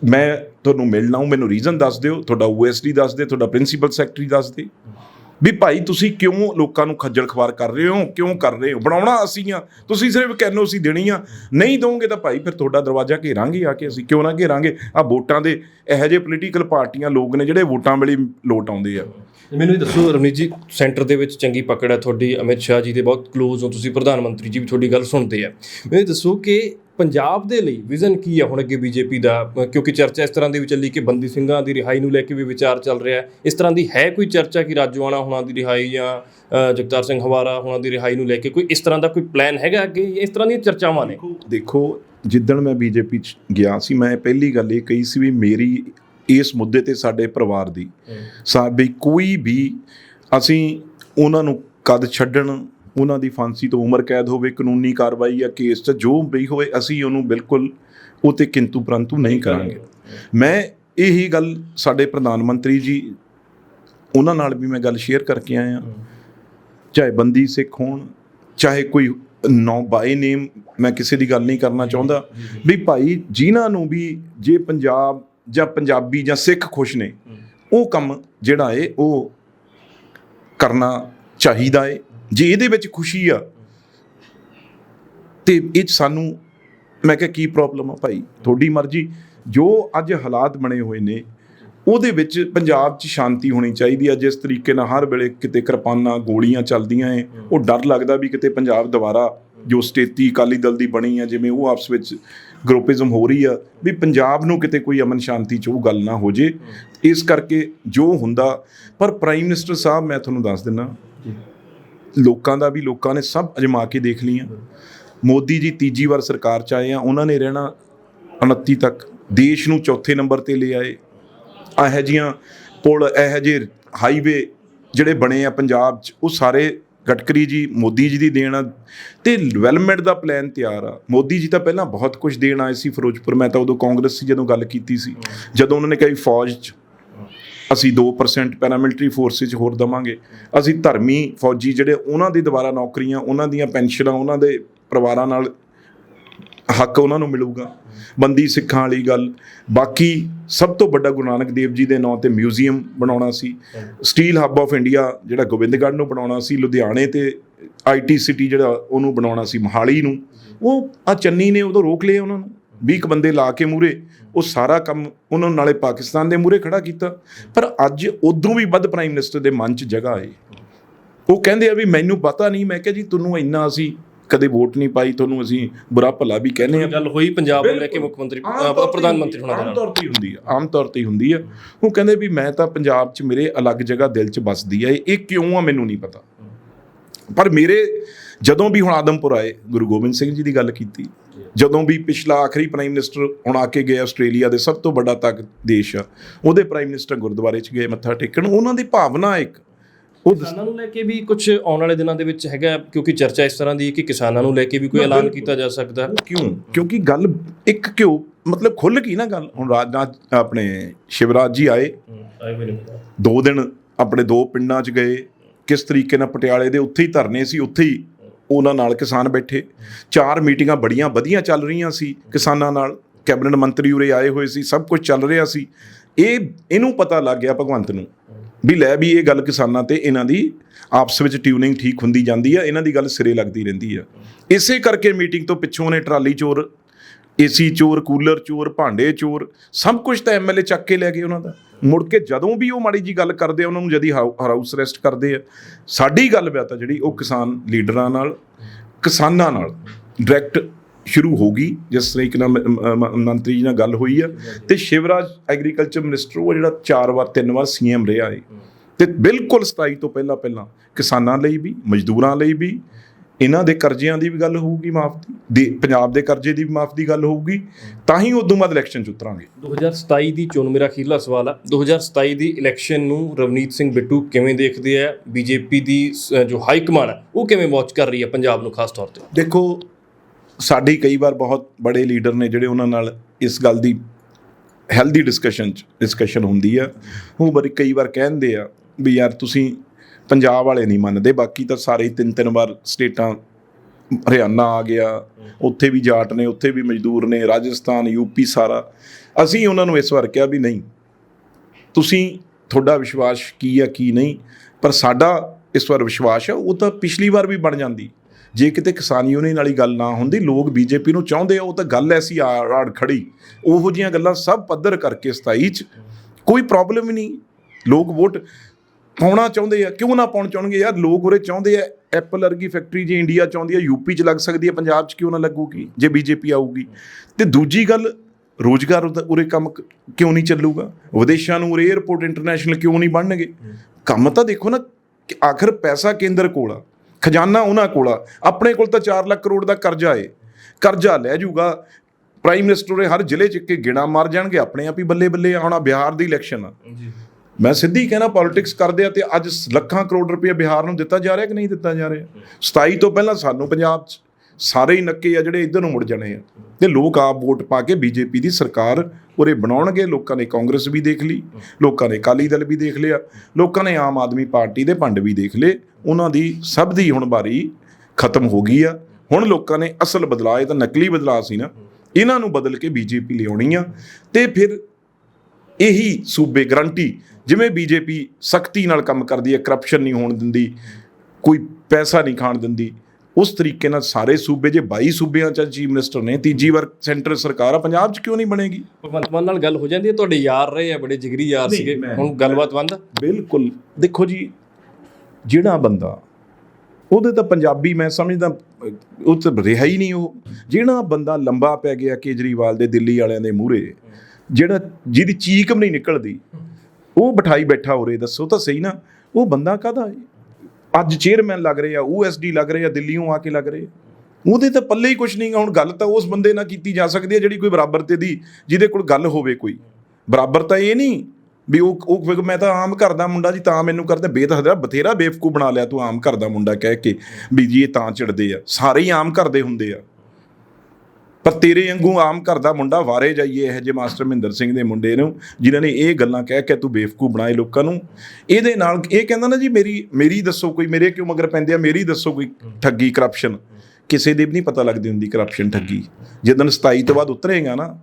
ਮੈਂ ਤੁਹਾਨੂੰ ਮਿਲਣਾ ਹੂੰ ਮੈਨੂੰ ਰੀਜ਼ਨ ਦੱਸ ਦਿਓ, ਤੁਹਾਡਾ ਓਐਸਡੀ ਦੱਸ ਦੇ, ਤੁਹਾਡਾ ਪ੍ਰਿੰਸੀਪਲ ਸੈਕਟਰੀ ਦੱਸ ਦੇ। ਵੀ ਭਾਈ ਤੁਸੀਂ ਕਿਉਂ ਲੋਕਾਂ ਨੂੰ ਖੱਜਲ ਖਵਾਰ ਕਰ ਰਹੇ ਹੋ? ਕਿਉਂ ਕਰ ਰਹੇ ਹੋ? ਬਣਾਉਣਾ ਅਸੀਂ ਆ। ਤੁਸੀਂ ਸਿਰਫ ਕੈਨੋਸੀ ਦੇਣੀ ਆ। ਨਹੀਂ ਦੋਗੇ ਤਾਂ ਭਾਈ ਫਿਰ ਤੁਹਾਡਾ ਦਰਵਾਜ਼ਾ ਘੇਰਾਂਗੇ ਆ ਕੇ ਅਸੀਂ। ਕਿਉਂ ਨਾ ਘੇਰਾਂਗੇ? ਆ ਵੋਟਾਂ ਦੇ ਇਹੋ ਜਿਹੇ ਪੋਲੀਟੀਕਲ ਪਾਰਟੀਆਂ ਲੋਕ ਨੇ ਜਿਹੜੇ ਵੋਟਾਂ ਵੇਲੇ ਲੋਟ ਆਉਂਦੇ ਆ। ਮੈਨੂੰ ਇਹ ਦੱਸੋ ਰਵਨੀਤ ਜੀ ਸੈਂਟਰ ਦੇ ਵਿੱਚ ਚੰਗੀ ਪਕੜ ਹੈ ਤੁਹਾਡੀ, ਅਮਿਤ ਸ਼ਾਹ ਜੀ ਦੇ ਬਹੁਤ ক্লোਜ਼ ਹੋ। ਤੁਸੀਂ ਪ੍ਰਧਾਨ ਮੰਤਰੀ ਜੀ ਵੀ ਤੁਹਾਡੀ ਗੱਲ ਸੁਣਦੇ ਆ। ਮੈਨੂੰ ਇਹ ਦੱਸੋ ਕਿ ਪੰਜਾਬ ਦੇ ਲਈ ਵਿਜ਼ਨ ਕੀ ਹੈ ਹੁਣ ਅੱਗੇ ਬੀਜੇਪੀ ਦਾ? ਕਿਉਂਕਿ ਚਰਚਾ ਇਸ ਤਰ੍ਹਾਂ ਦੀ ਵੀ ਚੱਲੀ ਕਿ ਬੰਦੀ ਸਿੰਘਾਂ ਦੀ ਰਿਹਾਈ ਨੂੰ ਲੈ ਕੇ ਵੀ ਵਿਚਾਰ ਚੱਲ ਰਿਹਾ ਹੈ। ਇਸ ਤਰ੍ਹਾਂ ਦੀ ਹੈ ਕੋਈ ਚਰਚਾ ਕਿ ਰਾਜੋਆਣਾ ਹੁਣਾਂ ਦੀ ਰਿਹਾਈ ਜਾਂ ਜਗਤਾਰ ਸਿੰਘ ਹਵਾਰਾ ਹੁਣਾਂ ਦੀ ਰਿਹਾਈ ਨੂੰ ਲੈ ਕੇ ਕੋਈ ਇਸ ਤਰ੍ਹਾਂ ਦਾ ਕੋਈ ਪਲਾਨ ਹੈਗਾ ਅੱਗੇ? ਇਸ ਤਰ੍ਹਾਂ ਦੀਆਂ ਚਰਚਾਵਾਂ ਨੇ? ਦੇਖੋ ਜਿੱਦਣ ਮੈਂ ਬੀਜੇਪੀ ਚ ਗਿਆ ਸੀ ਮੈਂ ਪਹਿਲੀ ਗੱਲ ਇਹ ਕਹੀ ਸੀ ਵੀ ਮੇਰੀ ਇਸ ਮੁੱਦੇ ਤੇ ਸਾਡੇ ਪਰਿਵਾਰ ਦੀ ਸਾ ਵੀ ਕੋਈ ਵੀ ਅਸੀਂ ਉਹਨਾਂ ਨੂੰ ਕਦ ਛੱਡਣ ਉਹਨਾਂ ਦੀ ਫਾਂਸੀ ਤੋਂ ਉਮਰ ਕੈਦ ਹੋਵੇ ਕਾਨੂੰਨੀ ਕਾਰਵਾਈ ਜਾਂ ਕੇਸ 'ਚ ਜੋ ਵੀ ਹੋਵੇ ਅਸੀਂ ਉਹਨੂੰ ਬਿਲਕੁਲ ਉਹ ਤੇ ਕਿੰਤੂ ਪਰੰਤੂ ਨਹੀਂ ਕਰਾਂਗੇ। ਮੈਂ ਇਹੀ ਗੱਲ ਸਾਡੇ ਪ੍ਰਧਾਨ ਮੰਤਰੀ ਜੀ ਉਹਨਾਂ ਨਾਲ ਵੀ ਮੈਂ ਗੱਲ ਸ਼ੇਅਰ ਕਰਕੇ ਆਇਆ। ਚਾਹੇ ਬੰਦੀ ਸਿੱਖ ਹੋਣ ਚਾਹੇ ਕੋਈ ਨੋ ਬਾਈ ਨੇਮ ਮੈਂ ਕਿਸੇ ਦੀ ਗੱਲ ਨਹੀਂ ਕਰਨਾ ਚਾਹੁੰਦਾ। ਵੀ ਭਾਈ ਜਿਨ੍ਹਾਂ ਨੂੰ ਵੀ ਜੇ ਪੰਜਾਬ ਜਾਂ ਪੰਜਾਬੀ ਜਾਂ ਸਿੱਖ ਖੁਸ਼ ਨੇ ਉਹ ਕੰਮ ਜਿਹੜਾ ਏ ਉਹ ਕਰਨਾ ਚਾਹੀਦਾ ਏ। ਜੇ ਇਹਦੇ ਵਿੱਚ ਖੁਸ਼ੀ ਆ, ਤੇ ਇਹ 'ਚ ਸਾਨੂੰ, ਮੈਂ ਕਿਹਾ ਕੀ ਪ੍ਰੋਬਲਮ ਆ ਭਾਈ? ਤੁਹਾਡੀ ਮਰਜ਼ੀ। ਜੋ ਅੱਜ ਹਾਲਾਤ ਬਣੇ ਹੋਏ ਨੇ, ਉਹਦੇ ਵਿੱਚ ਪੰਜਾਬ 'ਚ ਸ਼ਾਂਤੀ ਹੋਣੀ ਚਾਹੀਦੀ ਆ। ਜਿਸ ਤਰੀਕੇ ਨਾਲ ਹਰ ਵੇਲੇ ਕਿਤੇ ਕਿਰਪਾਨਾਂ, ਗੋਲੀਆਂ ਚੱਲਦੀਆਂ ਏ ਉਹ ਡਰ ਲੱਗਦਾ ਵੀ ਕਿਤੇ ਪੰਜਾਬ ਦੁਬਾਰਾ ਜੋ ਸਟੇਤੀ ਅਕਾਲੀ ਦਲ ਦੀ ਬਣੀ ਆ, ਜਿਵੇਂ ਉਹ ਆਪਸ ਵਿੱਚ ਗਰੁੱਪਿਜ਼ਮ ਹੋ ਰਹੀ ਆ, ਵੀ ਪੰਜਾਬ ਨੂੰ ਕਿਤੇ ਕੋਈ ਅਮਨ ਸ਼ਾਂਤੀ 'ਚ ਉਹ ਗੱਲ ਨਾ ਹੋ ਜੇ। ਇਸ ਕਰਕੇ ਜੋ ਹੁੰਦਾ, ਪਰ ਪ੍ਰਾਈਮ ਮਿਨਿਸਟਰ ਸਾਹਿਬ, ਮੈਂ ਤੁਹਾਨੂੰ ਦੱਸ ਦਿੰਦਾ ਲੋਕਾਂ ਦਾ ਵੀ, ਲੋਕਾਂ ਨੇ ਸਭ ਅਜਮਾ ਕੇ ਦੇਖ ਲਈਆਂ। ਮੋਦੀ ਜੀ ਤੀਜੀ ਵਾਰ ਸਰਕਾਰ ਚ ਆਏ ਆ, ਉਹਨਾਂ ਨੇ ਰਹਿਣਾ 29 ਤੱਕ। ਦੇਸ਼ ਨੂੰ ਚੌਥੇ ਨੰਬਰ ਤੇ ਲੈ ਆਏ। ਇਹੋ ਜਿਹੀਆਂ ਪੁਲ, ਇਹੋ ਜਿਹੇ ਹਾਈਵੇ ਜਿਹੜੇ ਬਣੇ ਆ ਪੰਜਾਬ ਚ, ਉਹ ਸਾਰੇ ਗਟਕਰੀ ਜੀ, ਮੋਦੀ ਜੀ ਦੀ ਦੇਣ ਆ। ਤੇ ਡਿਵੈਲਪਮੈਂਟ ਦਾ ਪਲਾਨ ਤਿਆਰ ਆ। ਮੋਦੀ ਜੀ ਤਾਂ ਪਹਿਲਾਂ ਬਹੁਤ ਕੁਝ ਦੇਣ ਆਏ ਸੀ ਫਿਰੋਜ਼ਪੁਰ। ਮੈਂ ਤਾਂ ਉਦੋਂ ਕਾਂਗਰਸ ਸੀ ਜਦੋਂ ਗੱਲ ਕੀਤੀ ਸੀ। ਜਦੋਂ ਉਹਨਾਂ ਨੇ ਕਿਹਾ ਫੌਜ ਚ ਅਸੀਂ 2% ਪੈਰਾਮਿਲਟਰੀ ਫੋਰਸਿਸ 'ਚ ਹੋਰ ਦਵਾਂਗੇ। ਅਸੀਂ ਧਰਮੀ ਫੌਜੀ ਜਿਹੜੇ ਉਹਨਾਂ ਦੀ ਦੁਬਾਰਾ ਨੌਕਰੀਆਂ, ਉਹਨਾਂ ਦੀਆਂ ਪੈਨਸ਼ਨਾਂ, ਉਹਨਾਂ ਦੇ ਪਰਿਵਾਰਾਂ ਨਾਲ ਹੱਕ ਉਹਨਾਂ ਨੂੰ ਮਿਲੂਗਾ। ਬੰਦੀ ਸਿੱਖਾਂ ਵਾਲੀ ਗੱਲ। ਬਾਕੀ ਸਭ ਤੋਂ ਵੱਡਾ ਗੁਰੂ ਨਾਨਕ ਦੇਵ ਜੀ ਦੇ ਨਾਂ ਤੇ ਮਿਊਜ਼ੀਅਮ ਬਣਾਉਣਾ ਸੀ। ਸਟੀਲ ਹੱਬ ਆਫ ਇੰਡੀਆ ਜਿਹੜਾ ਗੋਬਿੰਦਗੜ੍ਹ ਨੂੰ ਬਣਾਉਣਾ ਸੀ, ਲੁਧਿਆਣੇ ਤੇ ਆਈਟੀ ਸਿਟੀ ਜਿਹੜਾ ਉਹਨੂੰ ਬਣਾਉਣਾ ਸੀ, ਮਹਾਲੀ ਨੂੰ। ਉਹ ਆ ਚੰਨੀ ਨੇ ਉਦੋਂ ਰੋਕ ਲਿਆ ਉਹਨਾਂ ਨੂੰ। 20 ਕੁ ਬੰਦੇ ਲਾ ਕੇ ਮੂਰੇ ਉਹ ਸਾਰਾ ਕੰਮ ਉਹਨਾਂ ਨਾਲੇ ਪਾਕਿਸਤਾਨ ਦੇ ਮੂਰੇ ਖੜਾ ਕੀਤਾ। ਪਰ ਅੱਜ ਉਦੋਂ ਵੀ ਵੱਧ ਪ੍ਰਾਈਮ ਮਿਨਿਸਟਰ ਦੇ ਮਨ 'ਚ ਜਗ੍ਹਾ ਹੈ। ਉਹ ਕਹਿੰਦੇ ਆ ਵੀ ਮੈਨੂੰ ਪਤਾ ਨਹੀਂ ਮੈਂ ਕਿਹਾ ਜੀ ਤੁਹਾਨੂੰ ਇੰਨਾ ਅਸੀਂ ਕਦੇ ਵੋਟ ਨਹੀਂ ਪਾਈ ਤੁਹਾਨੂੰ ਅਸੀਂ ਬੁਰਾ ਭਲਾ ਵੀ ਕਹਿੰਦੇ ਆ। ਗੱਲ ਹੋਈ ਪੰਜਾਬ ਨੂੰ ਲੈ ਕੇ ਮੁੱਖ ਮੰਤਰੀ ਪ੍ਰਧਾਨ ਮੰਤਰੀ ਹੋਣਾ ਦੇ ਆਮ ਤੌਰ ਤੇ ਹੁੰਦੀ ਆ ਆਮ ਤੌਰ ਤੇ ਹੁੰਦੀ ਆ ਉਹ ਕਹਿੰਦੇ ਵੀ ਮੈਂ ਤਾਂ ਪੰਜਾਬ 'ਚ ਮੇਰੇ ਅਲੱਗ ਜਗ੍ਹਾ ਦਿਲ 'ਚ ਵੱਸਦੀ ਆ ਇਹ ਕਿਉਂ ਆ ਮੈਨੂੰ ਨਹੀਂ ਪਤਾ। ਪਰ ਮੇਰੇ ਜਦੋਂ ਵੀ ਹੁਣ ਆਦਮਪੁਰ ਆਏ ਗੁਰੂ ਗੋਬਿੰਦ ਸਿੰਘ ਜੀ ਦੀ ਗੱਲ ਕੀਤੀ। ਜਦੋਂ ਵੀ ਪਿਛਲਾ ਆਖਰੀ ਪ੍ਰਾਈਮ ਮਿਨਿਸਟਰ ਹੁਣ ਆ ਕੇ ਗਏ ਆਸਟ੍ਰੇਲੀਆ ਦੇ ਸਭ ਤੋਂ ਵੱਡਾ ਤੱਕ ਦੇਸ਼ ਆ ਉਹਦੇ ਪ੍ਰਾਈਮ ਮਿਨਿਸਟਰ ਗੁਰਦੁਆਰੇ 'ਚ ਗਏ ਮੱਥਾ ਟੇਕਣ ਉਹਨਾਂ ਦੀ ਭਾਵਨਾ ਇੱਕ ਉਹ ਕਿਸਾਨਾਂ ਨੂੰ ਲੈ ਕੇ ਵੀ ਕੁਝ ਆਉਣ ਵਾਲੇ ਦਿਨਾਂ ਦੇ ਵਿੱਚ ਹੈਗਾ ਕਿਉਂਕਿ ਚਰਚਾ ਇਸ ਤਰ੍ਹਾਂ ਦੀ ਹੈ ਕਿ ਕਿਸਾਨਾਂ ਨੂੰ ਲੈ ਕੇ ਵੀ ਕੋਈ ਐਲਾਨ ਕੀਤਾ ਜਾ ਸਕਦਾ। ਕਿਉਂ? ਕਿਉਂਕਿ ਗੱਲ ਇੱਕ ਕਿਉਂ? ਮਤਲਬ ਖੁੱਲ ਗਈ ਨਾ ਗੱਲ। ਹੁਣ ਰਾਜਨਾਥ ਆਪਣੇ ਸ਼ਿਵਰਾਜ ਜੀ ਆਏ। ਦੋ ਦਿਨ ਆਪਣੇ ਦੋ ਪਿੰਡਾਂ 'ਚ ਗਏ। ਕਿਸ ਤਰੀਕੇ ਨਾਲ ਪਟਿਆਲੇ ਦੇ ਉੱਥੇ ਹੀ ਧਰਨੇ ਸੀ ਉੱਥੇ ਹੀ ਉਹਨਾਂ ਨਾਲ ਕਿਸਾਨ ਬੈਠੇ। ਚਾਰ ਮੀਟਿੰਗਾਂ ਬੜੀਆਂ ਵਧੀਆ ਚੱਲ ਰਹੀਆਂ ਸੀ ਕਿਸਾਨਾਂ ਨਾਲ। ਕੈਬਨਿਟ ਮੰਤਰੀ ਉਰੇ ਆਏ ਹੋਏ ਸੀ, ਸਭ ਕੁਝ ਚੱਲ ਰਿਹਾ ਸੀ। ਇਹ, ਇਹਨੂੰ ਪਤਾ ਲੱਗ ਗਿਆ ਭਗਵੰਤ ਨੂੰ ਵੀ ਲੈ ਵੀ ਇਹ ਗੱਲ ਕਿਸਾਨਾਂ ਤੇ ਇਹਨਾਂ ਦੀ ਆਪਸ ਵਿੱਚ ਟਿਊਨਿੰਗ ਠੀਕ ਹੁੰਦੀ ਜਾਂਦੀ ਆ, ਇਹਨਾਂ ਦੀ ਗੱਲ ਸਿਰੇ ਲੱਗਦੀ ਰਹਿੰਦੀ ਆ। ਇਸੇ ਕਰਕੇ ਮੀਟਿੰਗ ਤੋਂ ਪਿੱਛੋਂ ਨੇ ਟਰਾਲੀ ਚੋਰ, ਏਸੀ ਚੋਰ, ਕੂਲਰ ਚੋਰ, ਭਾਂਡੇ ਚੋਰ, ਸਭ ਕੁਝ ਤਾਂ ਐਮਐਲਏ ਚੱਕ ਕੇ ਲੈ ਗਏ ਉਹਨਾਂ ਦਾ। ਮੁੜ ਕੇ ਜਦੋਂ ਵੀ ਉਹ ਮਾੜੀ ਜੀ ਗੱਲ ਕਰਦੇ ਆ, ਉਹਨਾਂ ਨੂੰ ਜਦੀ ਹਾਊਸ ਅਰੈਸਟ ਕਰਦੇ ਆ। ਸਾਡੀ ਗੱਲ ਵਿਆ ਤਾਂ ਜਿਹੜੀ ਉਹ ਕਿਸਾਨ ਲੀਡਰਾਂ ਨਾਲ, ਕਿਸਾਨਾਂ ਨਾਲ ਡਾਇਰੈਕਟ ਸ਼ੁਰੂ ਹੋ ਗਈ, ਜਿਸ ਤਰੀਕੇ ਨਾਲ ਮ- ਮੰਤਰੀ ਜੀ ਨਾਲ ਗੱਲ ਹੋਈ ਆ। ਤੇ ਸ਼ਿਵਰਾਜ ਐਗਰੀਕਲਚਰ ਮਿਨਿਸਟਰ ਉਹ ਜਿਹੜਾ ਚਾਰ ਵਾਰ, ਤਿੰਨ ਵਾਰ ਸੀਐਮ ਰਿਹਾ ਏ। ਤੇ ਬਿਲਕੁਲ 27 ਤੋਂ ਪਹਿਲਾਂ ਪਹਿਲਾਂ ਕਿਸਾਨਾਂ ਲਈ ਵੀ, ਮਜ਼ਦੂਰਾਂ ਲਈ ਵੀ ਇਹਨਾਂ ਦੇ ਕਰਜ਼ਿਆਂ ਦੀ ਵੀ ਗੱਲ ਹੋਊਗੀ ਮਾਫ ਦੀ ਪੰਜਾਬ ਦੇ ਕਰਜ਼ੇ ਦੀ ਵੀ ਮਾਫ ਦੀ ਗੱਲ ਹੋਊਗੀ ਤਾਂ ਹੀ ਉਦੋਂ ਬਾਅਦ ਇਲੈਕਸ਼ਨ ਚ ਉਤਰਾਂਗੇ 2027 ਦੀ ਚੋਣ ਮੇਰਾ ਅਖੀਰਲਾ ਸਵਾਲ ਹੈ 2027 ਦੀ ਇਲੈਕਸ਼ਨ ਨੂੰ ਰਵਨੀਤ ਸਿੰਘ ਬਿੱਟੂ ਕਿਵੇਂ ਦੇਖਦੇ ਆ? ਬੀਜੇਪੀ ਦੀ ਜੋ ਹਾਈ ਕਮਾਨ ਹੈ ਉਹ ਕਿਵੇਂ ਵਾਚ ਕਰ ਰਹੀ ਹੈ ਪੰਜਾਬ ਨੂੰ ਖਾਸ ਤੌਰ ਤੇ? ਦੇਖੋ ਸਾਡੀ ਕਈ ਵਾਰ ਬਹੁਤ ਬੜੇ ਲੀਡਰ ਨੇ ਜਿਹੜੇ ਉਹਨਾਂ ਨਾਲ ਇਸ ਗੱਲ ਦੀ ਹੈਲਦੀ ਡਿਸਕਸ਼ਨ ਚ ਡਿਸਕਸ਼ਨ ਹੁੰਦੀ ਆ। ਉਹ ਬੜੀ ਕਈ ਵਾਰ ਕਹਿੰਦੇ ਆ ਵੀ ਯਾਰ ਤੁਸੀਂ ਪੰਜਾਬ ਵਾਲੇ ਨਹੀਂ ਮੰਨਦੇ, ਬਾਕੀ ਤਾਂ ਸਾਰੇ ਤਿੰਨ ਤਿੰਨ ਵਾਰ ਸਟੇਟਾਂ, ਹਰਿਆਣਾ ਆ ਗਿਆ, ਉੱਥੇ ਵੀ ਜਾਟ ਨੇ, ਉੱਥੇ ਵੀ ਮਜ਼ਦੂਰ ਨੇ, ਰਾਜਸਥਾਨ ਯੂਪੀ ਸਾਰਾ। ਅਸੀਂ ਉਹਨਾਂ ਨੂੰ ਇਸ ਵਾਰ ਕਿਹਾ ਵੀ ਨਹੀਂ। ਤੁਸੀਂ, ਤੁਹਾਡਾ ਵਿਸ਼ਵਾਸ ਕੀ ਆ, ਕੀ ਨਹੀਂ? ਪਰ ਸਾਡਾ ਇਸ ਵਾਰ ਵਿਸ਼ਵਾਸ ਆ, ਉਹ ਤਾਂ ਪਿਛਲੀ ਵਾਰ ਵੀ ਬਣ ਜਾਂਦੀ। ਜੇ ਕਿਤੇ ਕਿਸਾਨ ਯੂਨੀਅਨ ਵਾਲੀ ਗੱਲ ਨਾ ਹੁੰਦੀ, ਲੋਕ ਬੀਜੇਪੀ ਨੂੰ ਚਾਹੁੰਦੇ ਆ, ਉਹ ਤਾਂ ਗੱਲ ਐਸੀ ਆੜ ਆੜ ਖੜੀ। ਉਹੋ ਜੀਆਂ ਗੱਲਾਂ ਸਭ ਪੱਧਰ ਕਰਕੇ 27 ਚ, ਕੋਈ ਪ੍ਰੋਬਲਮ ਹੀ ਨਹੀਂ। ਲੋਕ ਵੋਟ ਪਾਉਣਾ ਚਾਹੁੰਦੇ ਆ, ਕਿਉਂ ਨਾ ਪਾਉਣ ਚਾਹਣਗੇ ਯਾਰ? ਲੋਕ ਉਰੇ ਚਾਹੁੰਦੇ ਆ ਐਪਲ ਵਰਗੀ ਫੈਕਟਰੀ ਜੇ ਇੰਡੀਆ ਚਾਹੁੰਦੀ ਆ ਯੂਪੀ 'ਚ ਲੱਗ ਸਕਦੀ ਹੈ ਪੰਜਾਬ 'ਚ ਕਿਉਂ ਨਾ ਲੱਗੂਗੀ, ਜੇ ਬੀਜੇਪੀ ਆਊਗੀ। ਤੇ ਦੂਜੀ ਗੱਲ, ਰੋਜ਼ਗਾਰ ਉਹਦਾ ਉਰੇ ਕੰਮ ਕਿਉਂ ਨਹੀਂ ਚੱਲੂਗਾ? ਵਿਦੇਸ਼ਾਂ ਨੂੰ ਉਰੇ 에ਅਰਪੋਰਟ ਇੰਟਰਨੈਸ਼ਨਲ ਕਿਉਂ ਨਹੀਂ ਬਣਨਗੇ? ਕੰਮ ਤਾਂ ਦੇਖੋ ਨਾ ਆਖਰ ਪੈਸਾ ਕੇਂਦਰ ਕੋਲ ਆ, ਖਜ਼ਾਨਾ ਉਹਨਾਂ ਕੋਲ ਆ, ਆਪਣੇ ਕੋਲ ਤਾਂ 4 ਲੱਖ ਕਰੋੜ ਦਾ ਕਰਜ਼ਾ ਏ, ਕਰਜ਼ਾ ਲੈ ਜੂਗਾ ਪ੍ਰਾਈਮ ਮਿਨਿਸਟਰ ਉਰੇ ਹਰ ਜ਼ਿਲ੍ਹੇ 'ਚ ਇੱਕ ਗਿਣਾ ਮਾਰ ਜਾਣਗੇ, ਆਪਣੇ ਆਪ ਹੀ ਬੱਲੇ ਬੱਲੇ ਆਉਣਾ ਬਿਹਾਰ ਦੀ ਇਲੈਕਸ਼ਨ ਆ। ਜੀ। ਮੈਂ ਸਿੱਧੀ ਕਹਿਣਾ ਪੋਲਿਟਿਕਸ ਕਰਦੇ ਆ ਤੇ ਅੱਜ ਲੱਖਾਂ ਕਰੋੜ ਰੁਪਏ ਬਿਹਾਰ ਨੂੰ ਦਿੱਤਾ ਜਾ ਰਿਹਾ ਕਿ ਨਹੀਂ ਦਿੱਤਾ ਜਾ ਰਿਹਾ? 27 ਤੋਂ ਪਹਿਲਾਂ ਸਾਨੂੰ ਪੰਜਾਬ 'ਚ ਸਾਰੇ ਹੀ ਨੱਕੇ ਆ ਜਿਹੜੇ ਇੱਧਰ ਨੂੰ ਮੁੜ ਜਾਣੇ ਆ। ਤੇ ਲੋਕ ਆਪ ਵੋਟ ਪਾ ਕੇ ਬੀਜੇਪੀ ਦੀ ਸਰਕਾਰ ਉਰੇ ਬਣਾਉਣਗੇ। ਲੋਕਾਂ ਨੇ ਕਾਂਗਰਸ ਵੀ ਦੇਖ ਲਈ, ਲੋਕਾਂ ਨੇ ਅਕਾਲੀ ਦਲ ਵੀ ਦੇਖ ਲਿਆ, ਲੋਕਾਂ ਨੇ ਆਮ ਆਦਮੀ ਪਾਰਟੀ ਦੇ ਭੰਡ ਵੀ ਦੇਖ ਲਏ। ਉਹਨਾਂ ਦੀ ਸਭ ਦੀ ਹੁਣ ਬਾਰੀ ਖਤਮ ਹੋ ਗਈ ਆ। ਹੁਣ ਲੋਕਾਂ ਨੇ ਅਸਲ ਬਦਲਾਅ, ਇਹ ਤਾਂ ਨਕਲੀ ਬਦਲਾਅ ਸੀ ਨਾ। ਇਹਨਾਂ ਨੂੰ ਬਦਲ ਕੇ ਬੀਜੇਪੀ ਲਿਆਉਣੀ ਆ। ਤੇ ਫਿਰ ਇਹੀ ਸੂਬੇ ਗਰੰਟੀ ਜਿਵੇਂ ਬੀਜੇਪੀ ਸਖਤੀ ਨਾਲ ਕੰਮ ਕਰਦੀ ਹੈ ਕਰਪਸ਼ਨ ਨਹੀਂ ਹੋਣ ਦਿੰਦੀ ਕੋਈ ਪੈਸਾ ਨਹੀਂ ਖਾਣ ਦਿੰਦੀ ਉਸ ਤਰੀਕੇ ਨਾਲ ਸਾਰੇ ਸੂਬੇ ਜੇ 22 ਸੂਬਿਆਂ ਚ ਚੀਫ ਮਿਨਿਸਟਰ ਨੇ ਤੀਜੀ ਵਾਰ ਸੈਂਟਰ ਸਰਕਾਰ ਆ ਪੰਜਾਬ ਚ ਕਿਉਂ ਨਹੀਂ ਬਣੇਗੀ? ਭਗਵੰਤ ਮਾਨ ਨਾਲ ਗੱਲ ਹੋ ਜਾਂਦੀ ਹੈ ਤੁਹਾਡੇ ਯਾਰ ਰਹੇ ਆ ਬੜੇ ਜਿਗਰੀ ਯਾਰ ਸੀਗੇ ਹੁਣ ਗੱਲਬਾਤ ਬੰਦ। ਬਿਲਕੁਲ ਦੇਖੋ ਜੀ ਜਿਹੜਾ ਬੰਦਾ ਉਹਦੇ ਤਾਂ ਪੰਜਾਬੀ ਮੈਂ ਸਮਝਦਾ ਉਹ ਤਾਂ ਰਿਹਾ ਹੀ ਨਹੀਂ ਉਹ। ਜਿਹੜਾ ਬੰਦਾ ਲੰਬਾ ਪੈ ਗਿਆ ਕੇਜਰੀਵਾਲ ਦੇ ਦਿੱਲੀ ਵਾਲਿਆਂ ਦੇ ਮੂਹਰੇ ਜਿਹੜਾ ਜਿਹਦੀ ਚੀਕ ਵੀ ਨਹੀਂ ਨਿਕਲਦੀ, ਉਹ ਬਿਠਾਈ ਬੈਠਾ ਉਰੇ, ਦੱਸੋ ਤਾਂ ਸਹੀ ਨਾ, ਉਹ ਬੰਦਾ ਕਾਹਦਾ ਹੈ? ਅੱਜ ਚੇਅਰਮੈਨ ਲੱਗ ਰਹੇ ਆ ਓਐਸਡੀ ਲੱਗ ਰਹੇ ਆ ਦਿੱਲੀੋਂ ਆ ਕੇ ਲੱਗ ਰਹੇ ਆ। ਉਹਦੇ ਤਾਂ ਪੱਲੇ ਹੀ ਕੁਝ ਨਹੀਂਗਾ, ਹੁਣ ਗੱਲ ਤਾਂ ਉਸ ਬੰਦੇ ਨਾਲ ਕੀਤੀ ਜਾ ਸਕਦੀ ਹੈ ਜਿਹੜੀ ਕੋਈ ਬਰਾਬਰ ਤੇ ਦੀ, ਜਿਹਦੇ ਕੋਲ ਗੱਲ ਹੋਵੇ ਕੋਈ। ਬਰਾਬਰ ਤਾਂ ਇਹ ਨਹੀਂ ਵੀ ਉਹ ਉਹ ਮੈਂ ਤਾਂ ਆਮ ਘਰ ਦਾ ਮੁੰਡਾ ਜੀ, ਤਾਂ ਮੈਨੂੰ ਕਰਦੇ ਬੇਤਹਦਾ ਬਥੇਰਾ ਬੇਵਕੂ ਬਣਾ ਲਿਆ ਤੂੰ ਆਮ ਘਰ ਦਾ ਮੁੰਡਾ ਕਹਿ ਕੇ, ਵੀ ਜੀ ਇਹ ਤਾਂ ਚਿੜਦੇ ਆ, ਸਾਰੇ ਹੀ ਆਮ ਘਰ ਦੇ ਹੁੰਦੇ ਆ। ਪਰ ਤੇਰੇ ਵਾਂਗੂ ਆਮ ਘਰ ਦਾ ਮੁੰਡਾ ਵਾਰੇ ਜਾਈਏ, ਇਹ ਜੇ ਮਾਸਟਰ ਮਹਿੰਦਰ ਸਿੰਘ ਦੇ ਮੁੰਡੇ ਨੂੰ, ਜਿਨ੍ਹਾਂ ਨੇ ਇਹ ਗੱਲਾਂ ਕਹਿ ਕੇ ਤੂੰ ਬੇਵਕੂ ਬਣਾਏ ਲੋਕਾਂ ਨੂੰ। ਇਹਦੇ ਨਾਲ ਇਹ ਕਹਿੰਦਾ ਨਾ ਜੀ, ਮੇਰੀ ਮੇਰੀ ਦੱਸੋ ਕੋਈ, ਮੇਰੇ ਕਿਉਂ ਮਗਰ ਪੈਂਦੇ ਆ? ਮੇਰੀ ਦੱਸੋ ਕੋਈ ਠੱਗੀ ਕਰਪਸ਼ਨ ਕਿਸੇ ਦੇ ਵੀ ਨਹੀਂ ਪਤਾ ਲੱਗਦੀ ਹੁੰਦੀ ਕਰਪਸ਼ਨ ਠੱਗੀ। ਜਦੋਂ 27 ਤੋਂ ਬਾਅਦ ਉਤਰੇਗਾ ਨਾ,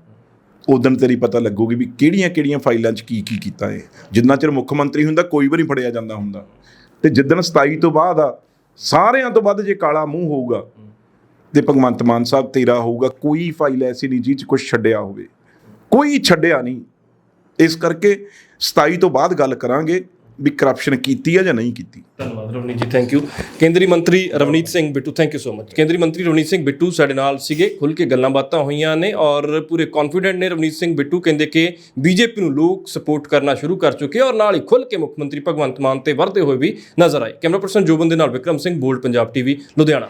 ਉਦੋਂ ਤੇਰੀ ਪਤਾ ਲੱਗੂਗੀ ਵੀ ਕਿਹੜੀਆਂ ਕਿਹੜੀਆਂ ਫਾਈਲਾਂ 'ਚ ਕੀ ਕੀ ਕੀਤਾ ਹੈ ਜਿੰਨਾ ਚਿਰ ਮੁੱਖ ਮੰਤਰੀ ਹੁੰਦਾ, ਕੋਈ ਵੀ ਨਹੀਂ ਫੜਿਆ ਜਾਂਦਾ ਹੁੰਦਾ। ਤੇ ਜਿੱਦਣ 27 ਤੋਂ ਬਾਅਦ ਆ, ਸਾਰਿਆਂ ਤੋਂ ਵੱਧ ਜੇ ਕਾਲਾ ਮੂੰਹ ਹੋਊਗਾ ਤੇ ਭਗਵੰਤ ਮਾਨ ਸਾਹਿਬ ਤੇਰਾ ਹੋਊਗਾ, ਕੋਈ ਫਾਈਲ ਐਸੀ ਨਹੀਂ ਜਿਹ 'ਚ ਕੁਝ ਛੱਡਿਆ ਹੋਵੇ। ਕੋਈ ਛੱਡਿਆ ਨਹੀਂ। ਇਸ ਕਰਕੇ 27 ਤੋਂ ਬਾਅਦ ਗੱਲ ਕਰਾਂਗੇ ਵੀ ਕਰਪਸ਼ਨ ਕੀਤੀ ਹੈ ਜਾਂ ਨਹੀਂ ਕੀਤੀ। ਧੰਨਵਾਦ ਰਵਨੀਤ ਜੀ ਥੈਂਕ ਯੂ ਕੇਂਦਰੀ ਮੰਤਰੀ Ravneet Singh Bittu thank you so much ਕੇਂਦਰੀ ਮੰਤਰੀ ਰਵਨੀਤ ਸਿੰਘ ਬਿੱਟੂ ਸਾਡੇ ਨਾਲ ਸੀਗੇ ਖੁੱਲ ਕੇ ਗੱਲਾਂ ਬਾਤਾਂ ਹੋਈਆਂ ਨੇ ਔਰ ਪੂਰੇ ਕੌਨਫੀਡੈਂਟ ਨੇ ਰਵਨੀਤ ਸਿੰਘ ਬਿੱਟੂ, ਕਹਿੰਦੇ ਕਿ ਬੀਜੇਪੀ ਨੂੰ ਲੋਕ ਸਪੋਰਟ ਕਰਨਾ ਸ਼ੁਰੂ ਕਰ ਚੁੱਕੇ ਔਰ ਨਾਲ ਹੀ ਖੁੱਲ ਕੇ ਮੁੱਖ ਮੰਤਰੀ ਭਗਵੰਤ ਮਾਨ ਤੇ ਵਰਦੇ ਹੋਏ ਵੀ ਨਜ਼ਰ ਆਏ। ਕੈਮਰਾ ਪਰਸਨ ਜੋਬਨ ਦੇ ਨਾਲ ਵਿਕਰਮ ਸਿੰਘ, ਬੋਲਡ ਪੰਜਾਬ ਟੀਵੀ, ਲੁਧਿਆਣਾ।